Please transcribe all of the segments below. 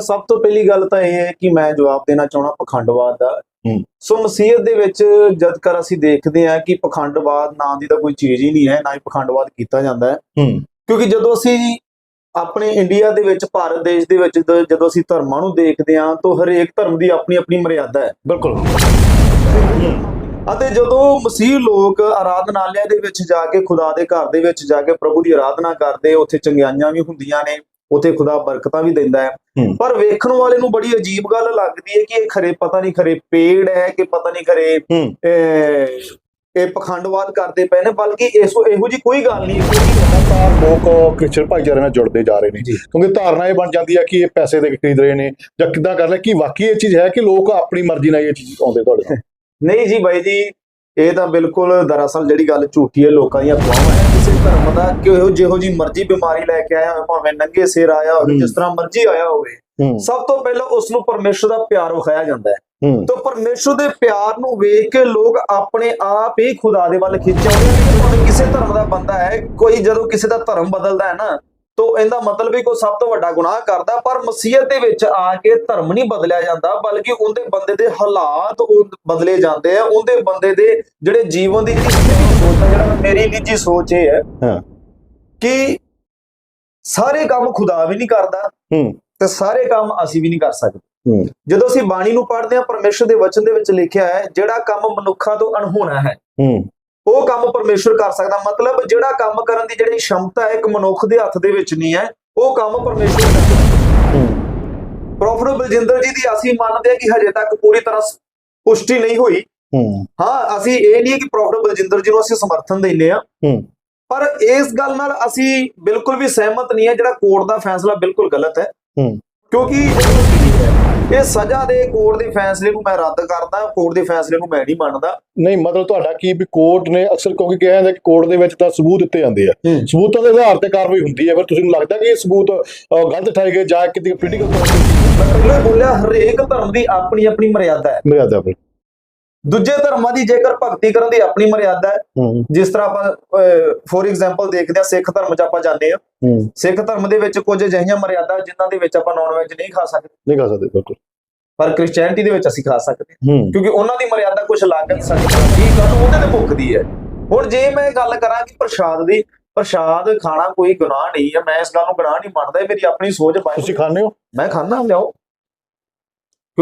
Sir ਸਭ ਤੋਂ ਪਹਿਲੀ ਗੱਲ ਤਾਂ ਇਹ ਹੈ ਕਿ ਮੈਂ ਜਵਾਬ ਦੇਣਾ ਚਾਹਣਾ ਪਖੰਡਵਾਦ ਦਾ। ਸੋ ਮਸੀਹਤ ਦੇ ਵਿੱਚ ਜਦ ਕਰ ਅਸੀਂ ਦੇਖਦੇ ਹਾਂ ਕਿ ਪਖੰਡਵਾਦ ਨਾਂ ਦੀ ਤਾਂ ਕੋਈ ਚੀਜ਼ ਹੀ ਨਹੀਂ ਹੈ ਨਾ ਹੀ ਪਖੰਡਵਾਦ ਕੀਤਾ ਜਾਂਦਾ ਹੈ। ਕਿਉਂਕਿ ਜਦੋਂ ਅਸੀਂ ਆਪਣੇ ਇੰਡੀਆ ਦੇ ਵਿੱਚ ਭਾਰਤ ਦੇਸ਼ ਦੇ ਵਿੱਚ ਜਦੋਂ ਅਸੀਂ ਧਰਮਾਂ ਨੂੰ ਦੇਖਦੇ ਹਾਂ ਤਾਂ ਹਰੇਕ ਧਰਮ ਦੀ ਆਪਣੀ ਆਪਣੀ ਮਰਿਆਦਾ ਹੈ। ਬਿਲਕੁਲ। ਅਤੇ ਜਦੋਂ ਮਸੀਹ ਲੋਕ ਆਰਾਧਨਾਲਯ ਦੇ ਵਿੱਚ ਜਾ ਕੇ ਖੁਦਾ ਦੇ ਘਰ ਦੇ ਵਿੱਚ ਜਾ ਕੇ ਪ੍ਰਭੂ ਦੀ ਆਰਾਧਨਾ ਕਰਦੇ ਉੱਥੇ ਚੰਗਿਆਈਆਂ ਵੀ ਹੁੰਦੀਆਂ ਨੇ ਉੱਥੇ ਖੁਦਾ ਬਰਕਤਾਂ ਵੀ ਦਿੰਦਾ ਹੈ। ਪਰ ਵੇਖਣ ਵਾਲੇ ਨੂੰ ਬੜੀ ਅਜੀਬ ਗੱਲ ਲੱਗਦੀ ਹੈ ਕਿ ਇਹ ਖਰੇ ਪਤਾ ਨਹੀਂ ਖਰੇ ਪੇੜ ਹੈ ਕਿ ਪਤਾ ਨਹੀਂ ਖਰੇ ਇਹ ਪਖੰਡਵਾਦ ਕਰਦੇ ਪਏ ਨੇ ਬਲਕਿ ਇਸ ਇਹੋ ਜੀ ਕੋਈ ਗੱਲ ਨਹੀਂ ਲਗਾਤਾਰ ਲੋਕ ਕ੍ਰਿਸਚਨ ਭਾਈਚਾਰੇ ਨਾਲ ਜੁੜਦੇ ਜਾ ਰਹੇ ਨੇ। ਕਿਉਂਕਿ ਧਾਰਨਾ ਇਹ ਬਣ ਜਾਂਦੀ ਹੈ ਕਿ ਇਹ ਪੈਸੇ ਦੇ ਖਰੀਦ ਰਹੇ ਨੇ ਜਾਂ ਕਿੱਦਾਂ ਕਰ ਲੈ ਕਿ ਵਾਕਈ ਇਹ ਚੀਜ਼ ਹੈ ਕਿ ਲੋਕ ਆਪਣੀ ਮਰਜ਼ੀ ਨਾਲ ਇਹ ਚੀਜ਼ ਆਉਂਦੇ ਤੁਹਾਡੇ ਨਾਲ ਨਹੀਂ ਜੀ ਬਾਈ ਜੀ ਇਹ ਤਾਂ ਬਿਲਕੁਲ ਦਰਅਸਲ ਜਿਹੜੀ ਗੱਲ ਝੂਠੀ ਹੈ ਲੋਕਾਂ ਦੀਆਂ ਅਫਵਾਹਾਂ ਹੈ। ਕਿਸੇ ਧਰਮ ਦਾ ਕਿ ਉਹ ਜਿਹੋ ਜੀ ਮਰਜ਼ੀ ਬਿਮਾਰੀ ਲੈ ਕੇ ਆਇਆ ਹੋਵੇ ਭਾਵੇਂ ਨੰਗੇ ਸਿਰ ਆਇਆ ਹੋਵੇ। ਜਿਸ ਤਰ੍ਹਾਂ ਮਰਜ਼ੀ ਆਇਆ ਹੋਵੇ ਸਭ ਤੋਂ ਪਹਿਲਾਂ ਉਸ ਨੂੰ ਪਰਮੇਸ਼ਰ ਦਾ ਪਿਆਰ ਵਿਖਾਇਆ ਜਾਂਦਾ ਹੈ। ਤਾਂ ਪਰਮੇਸ਼ਰ ਦੇ ਪਿਆਰ ਨੂੰ ਵੇਖ ਕੇ ਲੋਕ ਆਪਣੇ ਆਪ ਹੀ ਖੁਦਾ ਦੇ ਵੱਲ ਖਿੱਚ ਆਉਂਦੇ ਨੇ ਕਿਸੇ ਧਰਮ ਦਾ ਬੰਦਾ ਹੈ ਕੋਈ ਜਦੋਂ ਕਿਸੇ ਦਾ ਧਰਮ ਬਦਲਦਾ ਹੈ ਨਾ ਤਾਂ ਇਹਦਾ ਮਤਲਬ ਹੀ ਕੋਈ ਸਭ ਤੋਂ ਵੱਡਾ ਗੁਨਾਹ ਕਰਦਾ ਪਰ ਮਸੀਹਤ ਦੇ ਵਿੱਚ ਆ ਕੇ ਧਰਮ ਨਹੀਂ ਬਦਲਿਆ ਜਾਂਦਾ ਬਲਕਿ ਉਹਦੇ ਬੰਦੇ ਦੇ ਹਾਲਾਤ ਉਹ ਬਦਲੇ ਜਾਂਦੇ ਆ ਉਹਦੇ ਬੰਦੇ ਦੇ ਜਿਹੜੇ ਜੀਵਨ ਦੀ ਸੋਚ ਹੈ ਜਿਹੜਾ ਮੇਰੀ ਨਿੱਜੀ ਸੋਚ ਇਹ ਹੈ ਹਾਂ। ਕਿ ਸਾਰੇ ਕੰਮ ਖੁਦਾ ਵੀ ਨਹੀਂ ਕਰਦਾ ਹੂੰ। ਤੇ ਸਾਰੇ ਕੰਮ ਅਸੀਂ ਵੀ ਨਹੀਂ ਕਰ ਸਕਦੇ। ਹੂੰ। ਜਦੋਂ ਅਸੀਂ ਬਾਣੀ ਨੂੰ ਪੜ੍ਹਦੇ ਹਾਂ ਪਰਮੇਸ਼ਰ ਦੇ ਵਚਨ ਦੇ ਵਿੱਚ ਲਿਖਿਆ ਹੈ ਜਿਹੜਾ ਕੰਮ ਮਨੁੱਖਾਂ ਤੋਂ ਅਣਹੋਣਾ ਹੈ ਹੂੰ। ਉਹ ਕੰਮ ਪਰਮੇਸ਼ਰ ਕਰ ਸਕਦਾ। ਮਤਲਬ ਜਿਹੜਾ ਕੰਮ ਕਰਨ ਦੀ ਜਿਹੜੀ ਸ਼ਮਤਾ ਹੈ ਇੱਕ ਮਨੁੱਖ ਦੇ ਹੱਥ ਦੇ ਵਿੱਚ ਨਹੀਂ ਹੈ ਉਹ ਕੰਮ ਪਰਮੇਸ਼ਰ ਕਰਦਾ ਹੂੰ ਪ੍ਰੋਫੈਸਰ ਬਲਜਿੰਦਰ ਜੀ ਦੀ ਅਸੀਂ ਮੰਨਦੇ ਹਾਂ ਕਿ ਹਜੇ ਤੱਕ ਪੂਰੀ ਤਰ੍ਹਾਂ ਪੁਸ਼ਟੀ ਨਹੀਂ ਹੋਈ। ਹੂੰ। ਹਾਂ ਅਸੀਂ ਇਹ ਨਹੀਂ ਕਿ ਪ੍ਰੋਫੈਸਰ ਬਲਜਿੰਦਰ ਜੀ ਨੂੰ ਅਸੀਂ ਸਮਰਥਨ ਦਿੰਦੇ ਹੂੰ। ਪਰ ਇਸ ਗੱਲ ਨਾਲ ਅਸੀਂ ਬਿਲਕੁਲ ਵੀ ਸਹਿਮਤ ਨਹੀਂ ਹੈ ਜਿਹੜਾ ਕੋਰਟ ਦਾ ਫੈਸਲਾ ਬਿਲਕੁਲ ਗਲਤ ਹੈ। ਹੂੰ। ਕਿਉਂਕਿ ਇਹ ਸਜ਼ਾ ਦੇ ਕੋਰਟ ਦੇ ਫੈਸਲੇ ਨੂੰ ਮੈਂ ਰੱਦ ਕਰਦਾ ਕੋਰਟ ਦੇ ਫੈਸਲੇ ਨੂੰ ਮੈਂ ਨਹੀਂ ਮੰਨਦਾ। ਨਹੀਂ ਮਤਲਬ ਤੁਹਾਡਾ ਕੀ ਵੀ ਕੋਰਟ ਨੇ ਅਕਸਰ ਕਿਉਂਕਿ ਕਿਹਾ ਜਾਂਦਾ ਕਿ ਕੋਰਟ ਦੇ ਵਿੱਚ ਤਾਂ ਸਬੂਤ ਦਿੱਤੇ ਜਾਂਦੇ ਆ। ਸਬੂਤਾਂ ਦੇ ਆਧਾਰ ਤੇ ਕਾਰਵਾਈ ਹੁੰਦੀ ਹੈ ਫਿਰ ਤੁਸੀਂ ਨੂੰ ਲੱਗਦਾ ਕਿ ਇਹ ਸਬੂਤ ਗਲਤ ਠਾਏ ਗਏ ਜਾਂ ਕਿਤੇ ਪੋਲੀਟੀਕਲ ਤੌਰ ਤੇ ਮੈਂ ਬੋਲਿਆ ਹਰੇਕ ਧਰਮ ਦੀ ਆਪਣੀ ਆਪਣੀ ਮਰਿਆਦਾ ਹੈ। ਮਰਿਆਦਾ ਪਰ ਦੂਜੇ ਧਰਮਾਂ ਦੀ ਜੇਕਰ ਭਗਤੀ ਕਰਨ ਦੀ ਆਪਣੀ ਮਰਿਆਦਾ ਹੈ ਜਿਸ ਤਰ੍ਹਾਂ ਆਪਾਂ ਫੋਰ ਐਗਜ਼ਾਮਪਲ ਦੇਖਦੇ ਹਾਂ ਸਿੱਖ ਧਰਮ 'ਚ ਆਪਾਂ ਜਾਂਦੇ ਹੂੰ। ਸਿੱਖ ਧਰਮ ਦੇ ਵਿੱਚ ਕੁਝ ਅਜਿਹੀਆਂ ਮਰਿਆਦਾ ਜਿਨ੍ਹਾਂ ਦੇ ਵਿੱਚ ਆਪਾਂ ਨਾਨ ਵੈਜ ਨਹੀਂ ਖਾ ਸਕਦੇ। ਨਹੀਂ ਕਰ ਸਕਦੇ ਬਿਲਕੁਲ। ਪਰ ਕ੍ਰਿਸਚੀਅਨਿਟੀ ਦੇ ਵਿੱਚ ਅਸੀਂ ਖਾ ਸਕਦੇ ਹਾਂ। ਕਿਉਂਕਿ ਉਹਨਾਂ ਦੀ ਮਰਿਆਦਾ ਕੁਝ ਅਲੱਗ ਹੈ ਸਾਡੀ ਕੀ ਗੱਲ ਉਹਦੇ ਤੇ ਮੁੱਕਦੀ ਹੈ। ਹੁਣ ਜੇ ਮੈਂ ਗੱਲ ਕਰਾਂ ਕਿ ਪ੍ਰਸ਼ਾਦ ਦੀ ਪ੍ਰਸ਼ਾਦ ਖਾਣਾ ਕੋਈ ਗੁਨਾਹ ਨਹੀਂ ਹੈ ਮੈਂ ਇਸ ਗੱਲ ਨੂੰ ਗੁਨਾਹ ਨਹੀਂ ਮੰਨਦਾ ਇਹ ਮੇਰੀ ਆਪਣੀ ਸੋਚ ਬਾਈਬਲ ਤੁਸੀਂ ਖਾਣੇ ਹੋ? ਮੈਂ ਖਾਣਾ ਲਿਆਓ।